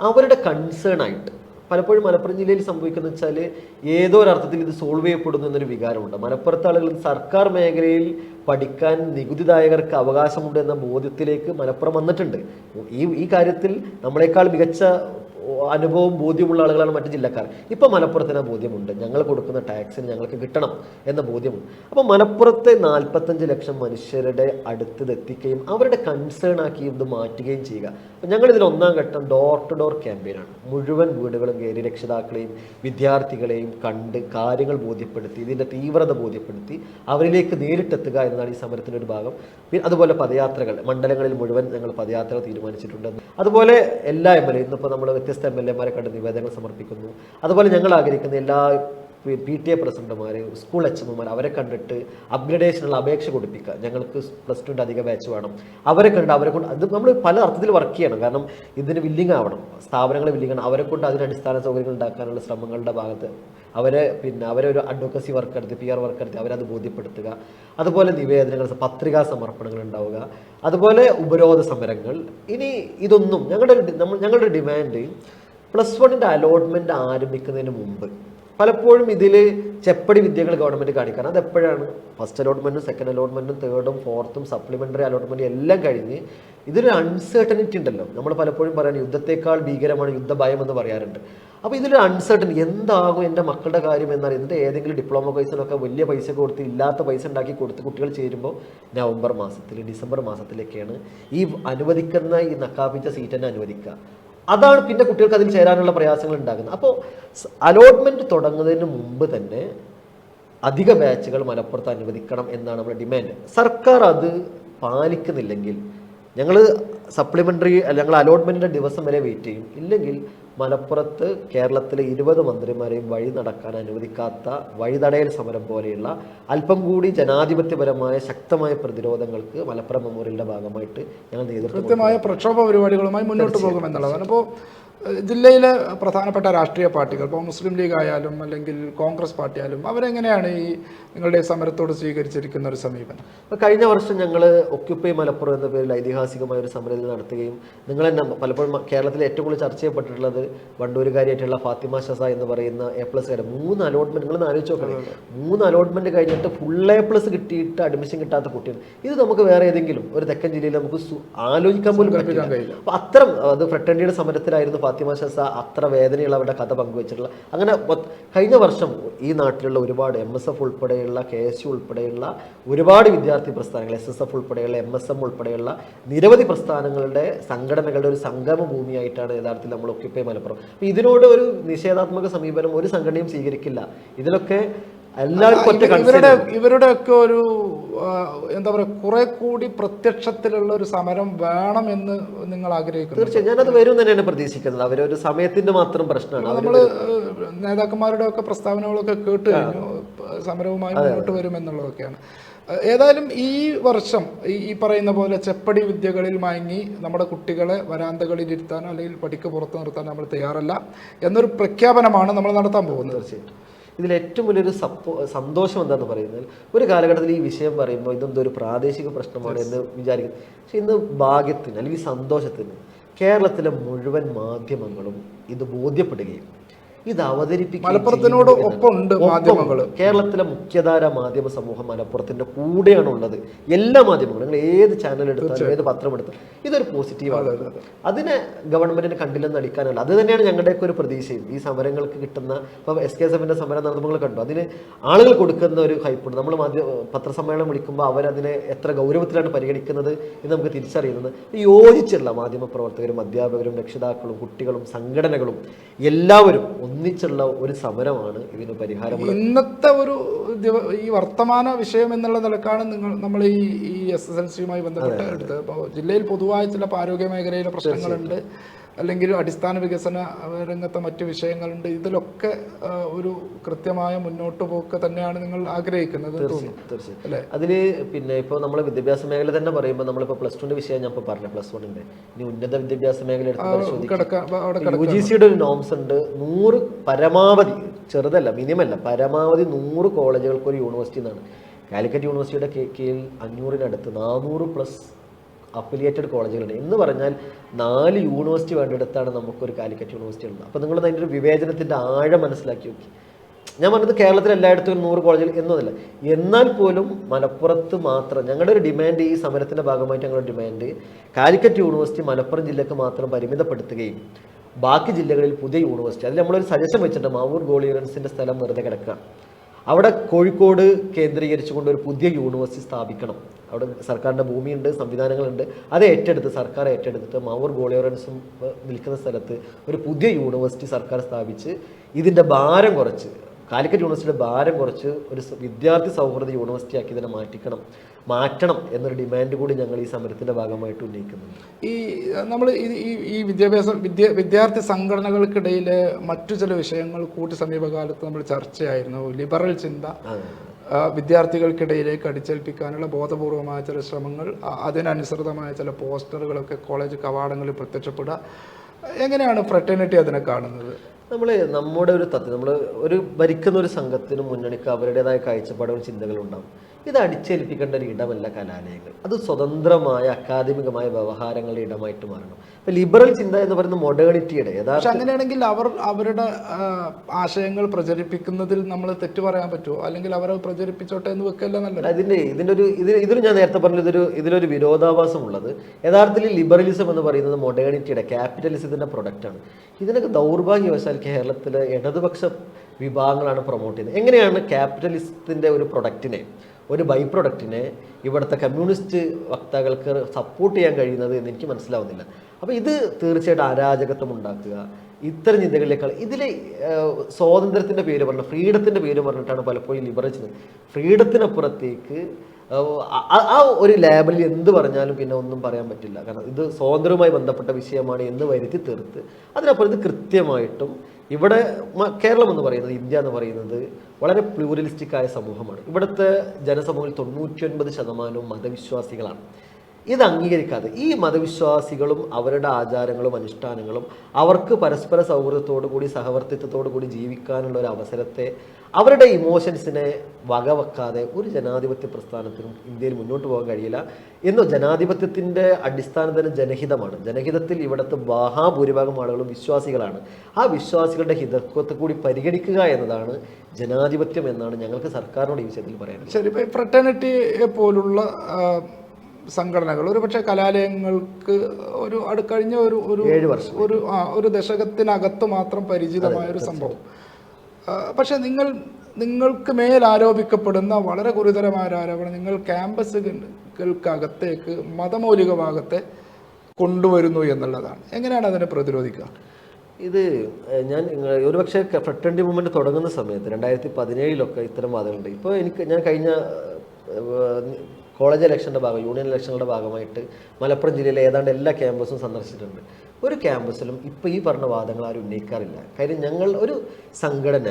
അവരുടെ കൺസേൺ ആയിട്ട് പലപ്പോഴും മലപ്പുറം ജില്ലയിൽ സംഭവിക്കുന്ന വെച്ചാൽ ഏതോ ഒരർത്ഥത്തിൽ ഇത് സോൾവ് ചെയ്യപ്പെടുന്നു എന്നൊരു വികാരമുണ്ട്. മലപ്പുറത്തെ ആളുകൾ സർക്കാർ മേഖലയിൽ പഠിക്കാൻ നികുതിദായകർക്ക് അവകാശമുണ്ട് എന്ന ബോധ്യത്തിലേക്ക് മലപ്പുറം വന്നിട്ടുണ്ട്. ഈ ഈ കാര്യത്തിൽ നമ്മളെക്കാൾ മികച്ച അനുഭവവും ബോധ്യമുള്ള ആളുകളാണ് മറ്റു ജില്ലക്കാർ. ഇപ്പോൾ മലപ്പുറത്തിന് ആ ബോധ്യമുണ്ട്. ഞങ്ങൾ കൊടുക്കുന്ന ടാക്സിന് ഞങ്ങൾക്ക് കിട്ടണം എന്ന ബോധ്യമുണ്ട്. അപ്പോൾ മലപ്പുറത്തെ നാൽപ്പത്തഞ്ച് ലക്ഷം മനുഷ്യരുടെ അടുത്ത് ഇത് എത്തിക്കുകയും അവരുടെ കൺസേൺ ആക്കി ഇത് മാറ്റുകയും ചെയ്യുക. അപ്പം ഞങ്ങളിതിൽ ഒന്നാം ഘട്ടം ഡോർ ടു ഡോർ ക്യാമ്പയിനാണ് മുഴുവൻ വീടുകളും കയറി രക്ഷിതാക്കളെയും വിദ്യാർത്ഥികളെയും കണ്ട് കാര്യങ്ങൾ ബോധ്യപ്പെടുത്തി ഇതിന്റെ തീവ്രത ബോധ്യപ്പെടുത്തി അവരിലേക്ക് നേരിട്ടെത്തുക എന്നതാണ് ഈ സമരത്തിന്റെ ഒരു ഭാഗം. പിന്നെ അതുപോലെ പദയാത്രകൾ. മണ്ഡലങ്ങളിൽ മുഴുവൻ ഞങ്ങൾ പദയാത്ര തീരുമാനിച്ചിട്ടുണ്ട്. അതുപോലെ എല്ലാ എം എൽ എ ഇന്നിപ്പോൾ നമ്മൾ വ്യത്യസ്ത എം എൽ എമാരെ കണ്ട് നിവേദനങ്ങൾ സമർപ്പിക്കുന്നു. അതുപോലെ ഞങ്ങൾ ആഗ്രഹിക്കുന്ന എല്ലാ പി ടി എ പ്രസിഡന്റുമാർ സ്കൂൾ എച്ച് എമ്മാർ അവരെ കണ്ടിട്ട് അപ്ഗ്രഡേഷനുള്ള അപേക്ഷ കൊടുപ്പിക്കുക. ഞങ്ങൾക്ക് പ്ലസ് ടുവിന്റെ അധിക ബാച്ച് വേണം. അവരെ കണ്ട് അവരെ കൊണ്ട് അത് നമ്മൾ പല അർത്ഥത്തിൽ വർക്ക് ചെയ്യണം. കാരണം ഇതിന് വില്ലിംഗ് ആവണം. സ്ഥാപനങ്ങൾ വില്ലിങ് ആണ്. അവരെ കൊണ്ട് അതിന് അടിസ്ഥാന സൗകര്യങ്ങൾ ഉണ്ടാക്കാനുള്ള ശ്രമങ്ങളുടെ ഭാഗത്ത് അവരെ പിന്നെ അവരെ ഒരു അഡ്വക്കസി വർക്ക് എടുത്ത് പി ആർ വർക്ക് എടുത്ത് അവരത് ബോധ്യപ്പെടുത്തുക. അതുപോലെ നിവേദനങ്ങൾ പത്രികാ സമർപ്പണങ്ങൾ ഉണ്ടാവുക. അതുപോലെ ഉപരോധ സമരങ്ങൾ. ഇനി ഇതൊന്നും ഞങ്ങളുടെ നമ്മൾ ഞങ്ങളുടെ ഡിമാൻഡ് പ്ലസ് വണ്ണിന്റെ അലോട്ട്മെന്റ് ആരംഭിക്കുന്നതിന് മുമ്പ്. പലപ്പോഴും ഇതിൽ ചെപ്പടി വിദ്യകൾ ഗവൺമെന്റ് കാണിക്കണം അതെപ്പോഴാണ്? ഫസ്റ്റ് അലോട്ട്മെന്റും സെക്കൻഡ് അലോട്ട്മെന്റും തേർഡും ഫോർത്തും സപ്ലിമെന്ററി അലോട്ട്മെന്റും എല്ലാം കഴിഞ്ഞ് ഇതൊരു അൺസർട്ടനിറ്റി ഉണ്ടല്ലോ. നമ്മൾ പലപ്പോഴും പറയാൻ യുദ്ധത്തെക്കാൾ ഭീകരമാണ് യുദ്ധഭയം എന്ന് പറയാറുണ്ട്. അപ്പോൾ ഇതൊരു അൺസർട്ടൻ എന്താകും എന്റെ മക്കളുടെ കാര്യം എന്നാൽ എന്നിട്ട് ഏതെങ്കിലും ഡിപ്ലോമ കോഴ്സിനൊക്കെ വലിയ പൈസ കൊടുത്ത് ഇല്ലാത്ത പൈസ ഉണ്ടാക്കി കൊടുത്ത് കുട്ടികൾ ചേരുമ്പോൾ നവംബർ മാസത്തിൽ ഡിസംബർ മാസത്തിലൊക്കെയാണ് ഈ അനുവദിക്കുന്ന ഈ നക്കാപ്പിച്ച സീറ്റ് തന്നെ അനുവദിക്കുക. അതാണ് പിന്നെ കുട്ടികൾക്ക് അതിൽ ചേരാനുള്ള പ്രയാസങ്ങൾ ഉണ്ടാകുന്നത്. അപ്പോൾ അലോട്ട്മെന്റ് തുടങ്ങുന്നതിന് മുമ്പ് തന്നെ അധിക ബാച്ചുകൾ മലപ്പുറത്ത് അനുവദിക്കണം എന്നാണ് നമ്മുടെ ഡിമാൻഡ് സർക്കാർ അത് പാലിക്കുന്നില്ലെങ്കിൽ ഞങ്ങൾ സപ്ലിമെന്ററി ഞങ്ങൾ അലോട്ട്മെന്റിന്റെ ദിവസം വരെ വെയിറ്റ് ചെയ്യും. ഇല്ലെങ്കിൽ മലപ്പുറത്ത് കേരളത്തിലെ ഇരുപത് മന്ത്രിമാരെയും വഴി നടക്കാൻ അനുവദിക്കാത്ത വഴിതടയൽ സമരം പോലെയുള്ള അല്പം കൂടി ജനാധിപത്യപരമായ ശക്തമായ പ്രതിരോധങ്ങൾക്ക് മലപ്പുറം മെമ്മോറിയലിന്റെ ഭാഗമായിട്ട് ഞങ്ങൾ നേതൃത്വം കൃത്യമായ പ്രക്ഷോഭ പരിപാടികളുമായി മുന്നോട്ട് പോകുമെന്നുള്ളതാണ്. അപ്പോൾ ജില്ലയിലെ പ്രധാനപ്പെട്ട രാഷ്ട്രീയ പാർട്ടികൾ ഇപ്പോൾ മുസ്ലിം ലീഗ് ആയാലും അല്ലെങ്കിൽ കോൺഗ്രസ് പാർട്ടി ആയാലും അവരെങ്ങനെയാണ് ഈ നിങ്ങളുടെ സമരത്തോട് സ്വീകരിച്ചിരിക്കുന്ന ഒരു സമീപനം? കഴിഞ്ഞ വർഷം ഞങ്ങൾ ഒക്യുപ്പൈ മലപ്പുറം എന്ന പേരിൽ ഐതിഹാസികമായ ഒരു സമരം നടത്തുകയും നിങ്ങൾ തന്നെ പലപ്പോഴും കേരളത്തിൽ ഏറ്റവും കൂടുതൽ ചർച്ച ചെയ്യപ്പെട്ടിട്ടുള്ളത് വണ്ടൂരുകാരിയായിട്ടുള്ള ഫാത്തിമ ഷസ എന്ന് പറയുന്ന എ പ്ലസ് കാര്യം മൂന്ന് അലോട്ട്മെന്റ് നിങ്ങൾ ആലോചിച്ച് നോക്കണം. മൂന്ന് അലോട്ട്മെന്റ് കഴിഞ്ഞിട്ട് ഫുൾ എ പ്ലസ് കിട്ടിയിട്ട് അഡ്മിഷൻ കിട്ടാത്ത കുട്ടിയാണ്. ഇത് നമുക്ക് വേറെ ഏതെങ്കിലും ഒരു തെക്കൻ ജില്ലയിൽ നമുക്ക് ആലോചിക്കാൻ പോലും പറ്റില്ല. കഴിയില്ല. അപ്പൊ അത്തരം അത് ഫ്രട്ടൻഡിയുടെ സമരത്തിലായിരുന്നു ഫാത്തിമ ഷസ അത്ര വേദനയുള്ള അവരുടെ കഥ പങ്കുവച്ചിട്ടുള്ള അങ്ങനെ കഴിഞ്ഞ വർഷം ഈ നാട്ടിലുള്ള ഒരുപാട് എം എസ് എഫ് ഉൾപ്പെടെയുള്ള കെ എസ് യു ഉൾപ്പെടെയുള്ള ഒരുപാട് വിദ്യാർത്ഥി പ്രസ്ഥാനങ്ങൾ എസ് എസ് എഫ് ഉൾപ്പെടെയുള്ള എം എസ് എം ഉൾപ്പെടെയുള്ള നിരവധി പ്രസ്ഥാനങ്ങളുടെ സംഘടനകളുടെ ഒരു സംഗമ ഭൂമിയായിട്ടാണ് യഥാർത്ഥത്തിൽ നമ്മൾ ഒക്കിപ്പേ മലപ്പുറം. അപ്പം ഇതിനോട് ഒരു നിഷേധാത്മക സമീപനം ഒരു സംഘടനയും സ്വീകരിക്കില്ല. ഇതിലൊക്കെ എല്ലാവർക്കും ഒറ്റ ഇവരുടെ ഒക്കെ ഒരു എന്താ പറയുക കുറെ കൂടി പ്രത്യക്ഷത്തിലുള്ള ഒരു സമരം വേണം എന്ന് നിങ്ങൾ ആഗ്രഹിക്കുന്നു. തീർച്ചയായും. ഞാനത് വരും തന്നെയാണ് പ്രതീക്ഷിക്കുന്നത്. അവരൊരു സമയത്തിന്റെ മാത്രം പ്രശ്നമാണ്. നമ്മൾ നമ്മൾ നേതാക്കന്മാരുടെ ഒക്കെ പ്രസ്താവനകളൊക്കെ കേട്ട് കഴിഞ്ഞു. സമരവുമായി മുന്നോട്ട് വരും എന്നുള്ളതൊക്കെയാണ്. ഏതായാലും ഈ വർഷം ഈ ഈ പറയുന്ന പോലെ ചെപ്പടി വിദ്യകളിൽ മയങ്ങി നമ്മുടെ കുട്ടികളെ വരാന്തകളിൽ ഇരുത്താനോ അല്ലെങ്കിൽ പടിക്ക് പുറത്ത് നിർത്താനോ നമ്മൾ തയ്യാറല്ല എന്നൊരു പ്രഖ്യാപനമാണ് നമ്മൾ നടത്താൻ പോകുന്നത്. തീർച്ചയായിട്ടും ഇതിൽ ഏറ്റവും വലിയൊരു സപ്പോ സന്തോഷം എന്താന്ന് പറയുന്നത് ഒരു കാലഘട്ടത്തിൽ ഈ വിഷയം പറയുമ്പോൾ ഇതെന്തോ ഒരു പ്രാദേശിക പ്രശ്നമാണ് എന്ന് വിചാരിക്കുന്നത് പക്ഷെ ഇന്ന് ഭാഗ്യത്തിന് അല്ലെങ്കിൽ സന്തോഷത്തിന് കേരളത്തിലെ മുഴുവൻ മാധ്യമങ്ങളും ഇത് ബോധ്യപ്പെടുകയും ഇത് അവതരിപ്പിക്കുകയും മലപ്പുറത്തിനോട് ഒപ്പം ഉണ്ട് മാധ്യമങ്ങൾ കേരളത്തിലെ മുഖ്യധാര മാധ്യമ സമൂഹം മലപ്പുറത്തിന്റെ കൂടെയാണ് ഉള്ളത് എല്ലാ മാധ്യമങ്ങളും നിങ്ങൾ ഏത് ചാനൽ എടുത്താലും ഏത് പത്രം എടുത്താലും ഇതൊരു പോസിറ്റീവാണ് അതിനെ ഗവൺമെന്റിന് കണ്ടില്ലെന്ന് അടിക്കാനല്ല അത് തന്നെയാണ് ഞങ്ങളുടെയൊക്കെ ഒരു പ്രതീക്ഷയും. ഈ സമരങ്ങൾക്ക് കിട്ടുന്ന ഇപ്പൊ എസ് കെ എസ് എഫിന്റെ സമരം നടത്തുമ്പോൾ കണ്ടു? അതിന് ആളുകൾ കൊടുക്കുന്ന ഒരു ഹൈപ്പുണ്ട് നമ്മൾ മാധ്യമ പത്രസമ്മേളനം വിളിക്കുമ്പോൾ അവരതിനെ എത്ര ഗൗരവത്തിലാണ് പരിഗണിക്കുന്നത് എന്ന് നമുക്ക് തിരിച്ചറിയുന്നത്. യോജിച്ചുള്ള മാധ്യമ പ്രവർത്തകരും അധ്യാപകരും രക്ഷിതാക്കളും കുട്ടികളും സംഘടനകളും എല്ലാവരും ഒന്നിച്ചുള്ള ഒരു സമരമാണ് ഇതിന് പരിഹാരം ഇന്നത്തെ ഒരു ഈ വർത്തമാന വിഷയം എന്നുള്ള നിലക്കാണ് നിങ്ങൾ നമ്മൾ ഈ ഈ എസ് എസ് എൽ സിയുമായി ബന്ധപ്പെട്ട് എടുത്തത്. അപ്പോൾ ജില്ലയിൽ പൊതുവായ ചില ആരോഗ്യ മേഖലയിലെ പ്രശ്നങ്ങളുണ്ട്. അല്ലെങ്കിൽ അടിസ്ഥാന വികസന രംഗത്തെ മറ്റു വിഷയങ്ങളുണ്ട്. ഇതിലൊക്കെ ഒരു കൃത്യമായ മുന്നോട്ട് പോക്ക് തന്നെയാണ് നിങ്ങൾ ആഗ്രഹിക്കുന്നത് തീർച്ചയായും അല്ലേ? അതിൽ പിന്നെ ഇപ്പോൾ നമ്മൾ വിദ്യാഭ്യാസ മേഖല തന്നെ പറയുമ്പോൾ നമ്മളിപ്പോൾ പ്ലസ് ടുന്റെ വിഷയം ഞാൻ ഇപ്പോൾ പറഞ്ഞു പ്ലസ് വണ്ണിന്റെ. ഇനി ഉന്നത വിദ്യാഭ്യാസ മേഖല എടുത്ത് യു ജി സിയുടെ ഒരു നോംസ് ഉണ്ട്. നൂറ് പരമാവധി ചെറുതല്ല മിനിമല്ല പരമാവധി നൂറ് കോളേജുകൾക്ക് ഒരു യൂണിവേഴ്സിറ്റി എന്നാണ്. കാലിക്കറ്റ് യൂണിവേഴ്സിറ്റിയുടെ കീഴിൽ അഞ്ഞൂറിനടുത്ത് നാനൂറ് പ്ലസ് അഫിലിയേറ്റഡ് കോളേജുകളുണ്ട് എന്ന് പറഞ്ഞാൽ നാല് യൂണിവേഴ്സിറ്റി വേണ്ടിടത്താണ് നമുക്കൊരു കാലിക്കറ്റ് യൂണിവേഴ്സിറ്റി ഉള്ളത്. അപ്പോൾ നിങ്ങൾ അതിന്റെ ഒരു വിവേചനത്തിന്റെ ആഴം മനസ്സിലാക്കി നോക്കി. ഞാൻ പറഞ്ഞത് കേരളത്തിൽ എല്ലായിടത്തും നൂറ് കോളേജിൽ എന്നതല്ല എന്നാൽ പോലും മലപ്പുറത്ത് മാത്രം ഞങ്ങളുടെ ഒരു ഡിമാൻഡ് ഈ സമരത്തിന്റെ ഭാഗമായിട്ട് ഞങ്ങളുടെ ഡിമാൻഡ് കാലിക്കറ്റ് യൂണിവേഴ്സിറ്റി മലപ്പുറം ജില്ലക്ക് മാത്രം പരിമിതപ്പെടുത്തുകയും ബാക്കി ജില്ലകളിൽ പുതിയ യൂണിവേഴ്സിറ്റി അതിൽ നമ്മളൊരു സജഷൻ വെച്ചിട്ടുണ്ട്. മാവൂർ ഗോളിയൻസിന്റെ സ്ഥലം വെറുതെ കിടക്കുക. അവിടെ കോഴിക്കോട് കേന്ദ്രീകരിച്ചുകൊണ്ട് ഒരു പുതിയ യൂണിവേഴ്സിറ്റി സ്ഥാപിക്കണം. അവിടെ സർക്കാരിന്റെ ഭൂമിയുണ്ട് സംവിധാനങ്ങളുണ്ട്. അത് ഏറ്റെടുത്ത് സർക്കാർ ഏറ്റെടുത്തിട്ട് മാവൂർ ഗോളിയോറൻസും നിൽക്കുന്ന സ്ഥലത്ത് ഒരു പുതിയ യൂണിവേഴ്സിറ്റി സർക്കാർ സ്ഥാപിച്ച് ഇതിന്റെ ഭാരം കുറച്ച് കാലിക്കറ്റ് യൂണിവേഴ്സിറ്റിയുടെ ഭാരം കുറച്ച് ഒരു വിദ്യാർത്ഥി സൗഹൃദ യൂണിവേഴ്സിറ്റി ആക്കി ഇതിനെ മാറ്റിക്കണം മാറ്റണം എന്നൊരു ഡിമാൻഡ് കൂടി ഞങ്ങൾ ഈ സമരത്തിന്റെ ഭാഗമായിട്ട് ഉന്നയിക്കുന്നുണ്ട്. ഈ നമ്മൾ ഈ ഈ- വിദ്യാഭ്യാസ വിദ്യ വിദ്യാർത്ഥി സംഘടനകൾക്കിടയിൽ മറ്റു ചില വിഷയങ്ങൾ കൂട്ടി സമീപകാലത്ത് നമ്മൾ ചർച്ചയായിരുന്നു ലിബറൽ ചിന്ത. വിദ്യാർത്ഥികൾക്കിടയിലേക്ക് അടിച്ചേൽപ്പിക്കാനുള്ള ബോധപൂർവമായ ചില ശ്രമങ്ങൾ അതിനനുസൃതമായ ചില പോസ്റ്ററുകളൊക്കെ കോളേജ് കവാടങ്ങളിൽ പ്രത്യക്ഷപ്പെടുക. എങ്ങനെയാണ് ഫ്രട്ടേണിറ്റി അതിനെ കാണുന്നത്? നമ്മൾ നമ്മുടെ ഒരു തത്വം നമ്മൾ ഒരു ഭരിക്കുന്ന ഒരു സംഘത്തിന് മുന്നണിക്ക് അവരുടേതായ കാഴ്ചപ്പാടുകളും ചിന്തകളും ഉണ്ടാവും ഇത് അടിച്ചേൽപ്പിക്കേണ്ട ഒരു ഇടമല്ല കലാലയങ്ങൾ. അത് സ്വതന്ത്രമായ അക്കാദമികമായ വ്യവഹാരങ്ങളുടെ ഇടമായിട്ട് മാറണം. ഇപ്പൊ ലിബറൽ ചിന്ത എന്ന് പറയുന്ന മൊഡേണിറ്റിയുടെ യഥാർത്ഥ അങ്ങനെയാണെങ്കിൽ അവർ അവരുടെ ആശയങ്ങൾ പ്രചരിപ്പിക്കുന്നതിൽ നമ്മൾ തെറ്റു പറയാൻ പറ്റുമോ അല്ലെങ്കിൽ അവർ പ്രചരിപ്പിച്ചോട്ടെ എന്ന് വെക്കല്ല നല്ലത്? അതിന്റെ ഇതിന്റെ ഒരു ഇതിൽ ഇതിൽ ഞാൻ നേരത്തെ പറഞ്ഞ ഇതൊരു ഇതിലൊരു വിരോധാഭാസം ഉള്ളത് യഥാർത്ഥത്തിൽ ലിബറലിസം എന്ന് പറയുന്നത് മൊഡേണിറ്റിയുടെ ക്യാപിറ്റലിസത്തിന്റെ ആണ്. ഇതിനൊക്കെ ദൗർഭാഗ്യവശാൽ കേരളത്തിലെ ഇടതുപക്ഷ വിഭാഗങ്ങളാണ് പ്രൊമോട്ട് ചെയ്യുന്നത്. എങ്ങനെയാണ് ക്യാപിറ്റലിസത്തിന്റെ ഒരു പ്രൊഡക്റ്റിനെ ഒരു ബൈ പ്രൊഡക്റ്റിനെ ഇവിടുത്തെ കമ്മ്യൂണിസ്റ്റ് വക്താക്കൾക്ക് സപ്പോർട്ട് ചെയ്യാൻ കഴിയുന്നത് എന്ന് എനിക്ക് മനസ്സിലാവുന്നില്ല. അപ്പോൾ ഇത് തീർച്ചയായിട്ടും അരാജകത്വം ഉണ്ടാക്കുക. ഇത്തരം ചിന്തകളിലേക്കാൾ ഇതിലെ സ്വാതന്ത്ര്യത്തിന്റെ പേര് പറഞ്ഞു ഫ്രീഡത്തിന്റെ പേര് പറഞ്ഞിട്ടാണ് പലപ്പോഴും ലിബറേജ് ഫ്രീഡത്തിനപ്പുറത്തേക്ക് ആ- ഒരു ലേബലിൽ എന്ത് പറഞ്ഞാലും പിന്നെ ഒന്നും പറയാൻ പറ്റില്ല. കാരണം ഇത് സ്വാതന്ത്ര്യവുമായി ബന്ധപ്പെട്ട വിഷയമാണ് എന്ന് വരുത്തി തീർത്ത്. അതിനപ്പുറം ഇത് കൃത്യമായിട്ടും ഇവിടെ കേരളം എന്ന് പറയുന്നത് ഇന്ത്യ എന്ന് പറയുന്നത് വളരെ പ്ലൂറലിസ്റ്റിക് ആയ സമൂഹമാണ്. ഇവിടുത്തെ ജനസമൂഹത്തിൽ തൊണ്ണൂറ്റി ഒൻപത് ശതമാനവും മതവിശ്വാസികളാണ്. ഇത് അംഗീകരിക്കാതെ ഈ മതവിശ്വാസികളും അവരുടെ ആചാരങ്ങളും അനുഷ്ഠാനങ്ങളും അവർക്ക് പരസ്പര സൗഹൃദത്തോടു കൂടി സഹവർത്തിത്വത്തോടു കൂടി ജീവിക്കാനുള്ള ഒരു അവസരത്തെ അവരുടെ ഇമോഷൻസിനെ വകവെക്കാതെ ഒരു ജനാധിപത്യ പ്രസ്ഥാനത്തിനും ഇന്ത്യയിൽ മുന്നോട്ട് പോകാൻ കഴിയില്ല. എന്നോ ജനാധിപത്യത്തിന്റെ അടിസ്ഥാനം തന്നെ ജനഹിതമാണ്. ജനഹിതത്തിൽ ഇവിടുത്തെ മഹാഭൂരിഭാഗം ആളുകളും വിശ്വാസികളാണ്. ആ വിശ്വാസികളുടെ ഹിതത്വത്തെ കൂടി പരിഗണിക്കുക എന്നതാണ് ജനാധിപത്യം എന്നാണ് ഞങ്ങൾക്ക് സർക്കാരിനോട് ഈ വിഷയത്തിൽ പറയുന്നത് ശരി ഫ്രട്ടേണിറ്റി പോലുള്ള സംഘടനകൾ ഒരു പക്ഷേ കലാലയങ്ങൾക്ക് ഒരു അടുക്കഴിഞ്ഞ കഴിഞ്ഞ ഒരു ഒരു ഏഴ് വർഷം. ഒരു ഒരു ദശകത്തിനകത്ത് മാത്രം പരിചിതമായ ഒരു സംഭവം. പക്ഷെ നിങ്ങൾ നിങ്ങൾക്ക് മേൽ ആരോപിക്കപ്പെടുന്ന വളരെ ഗുരുതരമായ ആരോപണം നിങ്ങൾ ക്യാമ്പസുകൾക്കകത്തേക്ക് മതമൗലിക ഭാഗത്തെ കൊണ്ടുവരുന്നു എന്നുള്ളതാണ്. എങ്ങനെയാണ് അതിനെ പ്രതിരോധിക്കുക? ഇത് ഞാൻ ഒരുപക്ഷെ ഫ്രട്ടൻഡി മൂവ്മെന്റ് തുടങ്ങുന്ന സമയത്ത് രണ്ടായിരത്തി പതിനേഴിലൊക്കെ ഇത്തരം വാദങ്ങളുണ്ട്. ഇപ്പോൾ എനിക്ക് ഞാൻ കഴിഞ്ഞ കോളേജ് ഇലക്ഷന്റെ ഭാഗം യൂണിയൻ ഇലക്ഷനുകളുടെ ഭാഗമായിട്ട് മലപ്പുറം ജില്ലയിലെ ഏതാണ്ട് എല്ലാ ക്യാമ്പസും സന്ദർശിച്ചിട്ടുണ്ട്. ഒരു ക്യാമ്പസിലും ഇപ്പോൾ ഈ പറഞ്ഞ വാദങ്ങൾ ആരും ഉന്നയിക്കാറില്ല. കാര്യം ഞങ്ങൾ ഒരു സംഘടന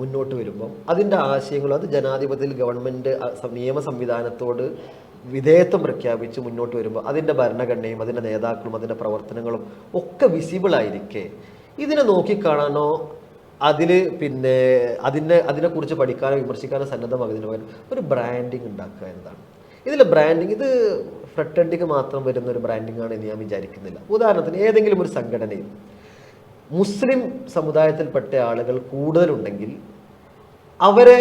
മുന്നോട്ട് വരുമ്പം അതിന്റെ ആശയങ്ങളും അത് ജനാധിപത്യത്തിൽ ഗവൺമെന്റ് നിയമ സംവിധാനത്തോട് വിധേയത്വം പ്രഖ്യാപിച്ച് മുന്നോട്ട് വരുമ്പോൾ അതിന്റെ ഭരണഘടനയും അതിന്റെ നേതാക്കളും അതിന്റെ പ്രവർത്തനങ്ങളും ഒക്കെ വിസിബിൾ ആയിരിക്കെ. ഇതിനെ നോക്കിക്കാണാനോ അതിൽ പിന്നെ അതിനെ അതിനെക്കുറിച്ച് പഠിക്കാനോ വിമർശിക്കാനോ സന്നദ്ധമാകുന്നതിന് പകരം ഒരു ബ്രാൻഡിങ് ഉണ്ടാക്കുക എന്നതാണ്. ഇതിലെ ബ്രാൻഡിങ് ഇത് ഫ്രട്ടൻഡിക്ക് മാത്രം വരുന്ന ഒരു ബ്രാൻഡിംഗ് ആണ് എന്ന് ഞാൻ വിചാരിക്കുന്നില്ല. ഉദാഹരണത്തിന് ഏതെങ്കിലും ഒരു സംഘടനയിൽ മുസ്ലിം സമുദായത്തിൽപ്പെട്ട ആളുകൾ കൂടുതലുണ്ടെങ്കിൽ അവരെ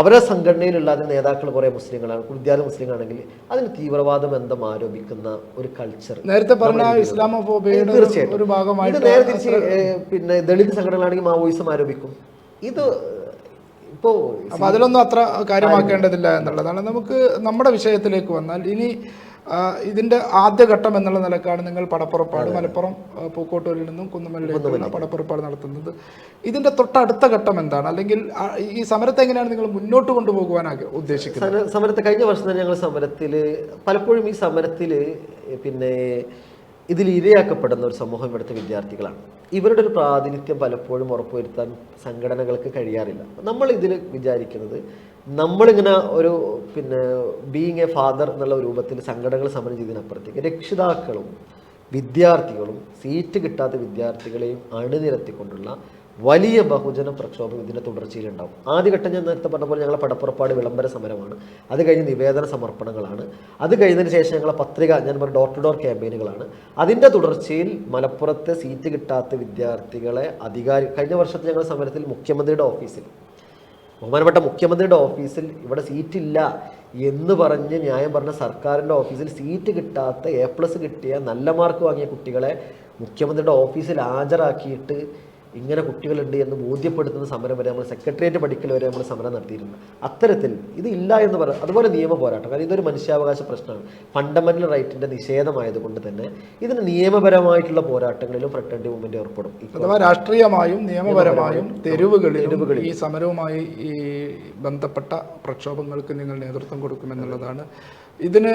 അവരെ സംഘടനയിലുള്ള അതിന് നേതാക്കൾ കുറേ മുസ്ലിങ്ങളാണ് വിദ്യാർത്ഥി മുസ്ലിങ്ങളാണെങ്കിൽ അതിന് തീവ്രവാദം ബന്ധം ആരോപിക്കുന്ന ഒരു കൾച്ചർ നേരത്തെ പറഞ്ഞ തീർച്ചയായിട്ടും. ഇത് നേരെ തിരിച്ച് പിന്നെ ദളിത് സംഘടനകളാണെങ്കിൽ മാവോയിസം ആരോപിക്കും. ഇത് ഇപ്പോ അപ്പൊ അതിലൊന്നും അത്ര കാര്യമാക്കേണ്ടതില്ല എന്നുള്ളതാണ്. നമുക്ക് നമ്മുടെ വിഷയത്തിലേക്ക് വന്നാൽ ഇനി ഇതിന്റെ ആദ്യഘട്ടം എന്നുള്ള നിലക്കാണ് നിങ്ങൾ പടപ്പുറപ്പാട് മലപ്പുറം പൂക്കോട്ടൂരിൽ നിന്നും കുന്നുമലിലേക്കുള്ള പടപ്പുറപ്പാട് നടത്തുന്നത്. ഇതിന്റെ തൊട്ടടുത്ത ഘട്ടം എന്താണ്? അല്ലെങ്കിൽ ഈ സമരത്തെ എങ്ങനെയാണ് നിങ്ങൾ മുന്നോട്ട് കൊണ്ടുപോകുവാൻ ഉദ്ദേശിക്കുന്നത്? സമരത്തെ കഴിഞ്ഞ വർഷം തന്നെ ഞങ്ങൾ സമരത്തിൽ പലപ്പോഴും ഈ സമരത്തിൽ പിന്നെ ഇതിൽ ഇരയാക്കപ്പെടുന്ന ഒരു സമൂഹം ഇവിടുത്തെ വിദ്യാർത്ഥികളാണ്. ഇവരുടെ ഒരു പ്രാതിനിധ്യം പലപ്പോഴും ഉറപ്പുവരുത്താൻ സംഘടനകൾക്ക് കഴിയാറില്ല. നമ്മൾ ഇതിൽ വിചാരിക്കുന്നത് നമ്മളിങ്ങനെ ഒരു പിന്നെ ബീങ് എ ഫാദർ എന്നുള്ള രൂപത്തിൽ സംഘടനകൾ സമരം ചെയ്തതിനപ്പുറത്തേക്ക് രക്ഷിതാക്കളും വിദ്യാർത്ഥികളും സീറ്റ് കിട്ടാത്ത വിദ്യാർത്ഥികളെയും അണിനിരത്തിക്കൊണ്ടുള്ള വലിയ ബഹുജന പ്രക്ഷോഭം ഇതിന്റെ തുടർച്ചയിലുണ്ടാവും. ആദ്യഘട്ടം ഞാൻ നേരത്തെ പറഞ്ഞ പോലെ ഞങ്ങളെ പടപ്പുറപ്പാട് വിളംബര സമരമാണ്. അത് കഴിഞ്ഞ് നിവേദന സമർപ്പണങ്ങളാണ്. അത് കഴിഞ്ഞതിന് ശേഷം ഞങ്ങളെ പത്രിക ഞാൻ പറഞ്ഞ ഡോർ ടു ഡോർ ക്യാമ്പയിനുകളാണ് അതിന്റെ തുടർച്ചയിൽ മലപ്പുറത്തെ സീറ്റ് കിട്ടാത്ത വിദ്യാർത്ഥികളെ അധികാരി കഴിഞ്ഞ വർഷത്തെ ഞങ്ങളുടെ സമരത്തിൽ മുഖ്യമന്ത്രിയുടെ ഓഫീസിൽ ബഹുമാനപ്പെട്ട മുഖ്യമന്ത്രിയുടെ ഓഫീസിൽ ഇവിടെ സീറ്റില്ല എന്ന് പറഞ്ഞ് ന്യായം പറഞ്ഞ സർക്കാരിന്റെ ഓഫീസിൽ സീറ്റ് കിട്ടാത്ത എ പ്ലസ് കിട്ടിയ നല്ല മാർക്ക് വാങ്ങിയ കുട്ടികളെ മുഖ്യമന്ത്രിയുടെ ഓഫീസിൽ ഹാജരാക്കിയിട്ട് ഇങ്ങനെ കുട്ടികളുണ്ട് എന്ന് ബോധ്യപ്പെടുത്തുന്ന സമരം വരെ നമ്മൾ സെക്രട്ടേറിയറ്റ് പഠിക്കൽ വരെ നമ്മൾ സമരം നടത്തിയിരുന്നു. അത്തരത്തിൽ ഇത് ഇല്ല എന്ന് പറ അതുപോലെ നിയമ പോരാട്ടം. കാരണം ഇതൊരു മനുഷ്യാവകാശ പ്രശ്നമാണ്. ഫണ്ടമെന്റൽ റൈറ്റിന്റെ നിഷേധമായതുകൊണ്ട് തന്നെ ഇതിന് നിയമപരമായിട്ടുള്ള പോരാട്ടങ്ങളിലും ഫ്രണ്ട് മൂവ്മെന്റ് ഏർപ്പെടും. അഥവാ രാഷ്ട്രീയമായും നിയമപരമായും തെരുവുകളിൽ ഈ സമരവുമായി ഈ ബന്ധപ്പെട്ട പ്രക്ഷോഭങ്ങൾക്ക് നിങ്ങൾ നേതൃത്വം കൊടുക്കുമെന്നുള്ളതാണ്. ഇതിന്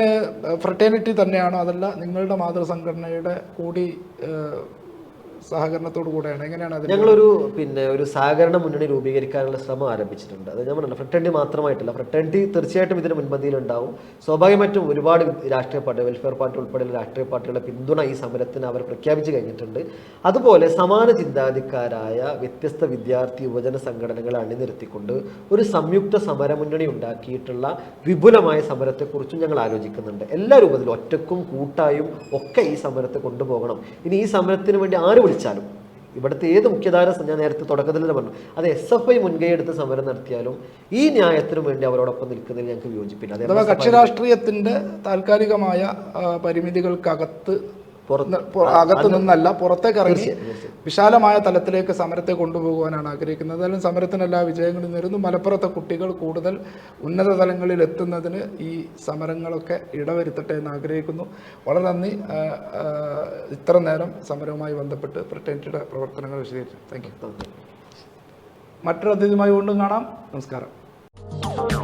ഫ്രട്ടേണിറ്റി തന്നെയാണോ അതല്ല നിങ്ങളുടെ മാതൃസംഘടനയുടെ കൂടി സഹകരണത്തോടു കൂടെയാണ്. എങ്ങനെയാണ് അത് ഞങ്ങളൊരു പിന്നെ ഒരു സഹകരണ മുന്നണി രൂപീകരിക്കാനുള്ള ശ്രമം ആരംഭിച്ചിട്ടുണ്ട്. അത് ഞാൻ പറഞ്ഞില്ല ഫ്രട്ടേണ്ടി മാത്രമായിട്ടില്ല ഫ്രട്ടേണ്ടി തീർച്ചയായിട്ടും ഇതിന് മുൻപന്തിയിലുണ്ടാവും. സ്വാഭാവികമായിട്ടും ഒരുപാട് രാഷ്ട്രീയ പാർട്ടി വെൽഫെയർ പാർട്ടി ഉൾപ്പെടെയുള്ള രാഷ്ട്രീയ പാർട്ടികളുടെ പിന്തുണ ഈ സമരത്തിന് അവർ പ്രഖ്യാപിച്ചു കഴിഞ്ഞിട്ടുണ്ട്. അതുപോലെ സമാന ചിന്താധിക്കാരായ വ്യത്യസ്ത വിദ്യാർത്ഥി യുവജന സംഘടനകളെ അണിനിരത്തിക്കൊണ്ട് ഒരു സംയുക്ത സമരമുന്നണി ഉണ്ടാക്കിയിട്ടുള്ള വിപുലമായ സമരത്തെക്കുറിച്ചും ഞങ്ങൾ ആലോചിക്കുന്നുണ്ട്. എല്ലാ രൂപത്തിലും ഒറ്റക്കും കൂട്ടായും ഒക്കെ ഈ സമരത്തെ കൊണ്ടുപോകണം. ഇനി ഈ സമരത്തിന് വേണ്ടി ആര് വിളിച്ചാലും ഇവിടുത്തെ ഏത് മുഖ്യധാര ഞാൻ നേരത്തെ തുടക്കത്തിൽ തന്നെ പറഞ്ഞു. അത് എസ് എഫ് ഐ മുൻകൈ എടുത്ത് സമരം നടത്തിയാലും ഈ ന്യായത്തിനു വേണ്ടി അവരോടൊപ്പം നിൽക്കുന്നതിൽ ഞങ്ങൾക്ക് വിയോജിപ്പില്ല അഥവാ കക്ഷി രാഷ്ട്രീയത്തിന്റെ താൽക്കാലികമായ പരിമിതികൾക്കകത്ത് അകത്ത് നിന്നല്ല പുറത്തേക്ക് ഇറങ്ങി വിശാലമായ തലത്തിലേക്ക് സമരത്തെ കൊണ്ടുപോകുവാനാണ് ആഗ്രഹിക്കുന്നത്. എന്തായാലും സമരത്തിന് വിജയങ്ങളിൽ വിജയങ്ങളും നേരുന്നു. മലപ്പുറത്തെ കുട്ടികൾ കൂടുതൽ ഉന്നത തലങ്ങളിൽ എത്തുന്നതിന് ഈ സമരങ്ങളൊക്കെ ഇടവരുത്തട്ടെ എന്ന് ആഗ്രഹിക്കുന്നു. വളരെ നന്ദി. ഇത്ര നേരം സമരവുമായി ബന്ധപ്പെട്ട് ഫ്രട്ടേണിറ്റിയുടെ പ്രവർത്തനങ്ങൾ വിശദീകരിച്ചു. താങ്ക് യു മറ്റൊരു അതിഥിയുമായി വീണ്ടും കാണാം. നമസ്കാരം.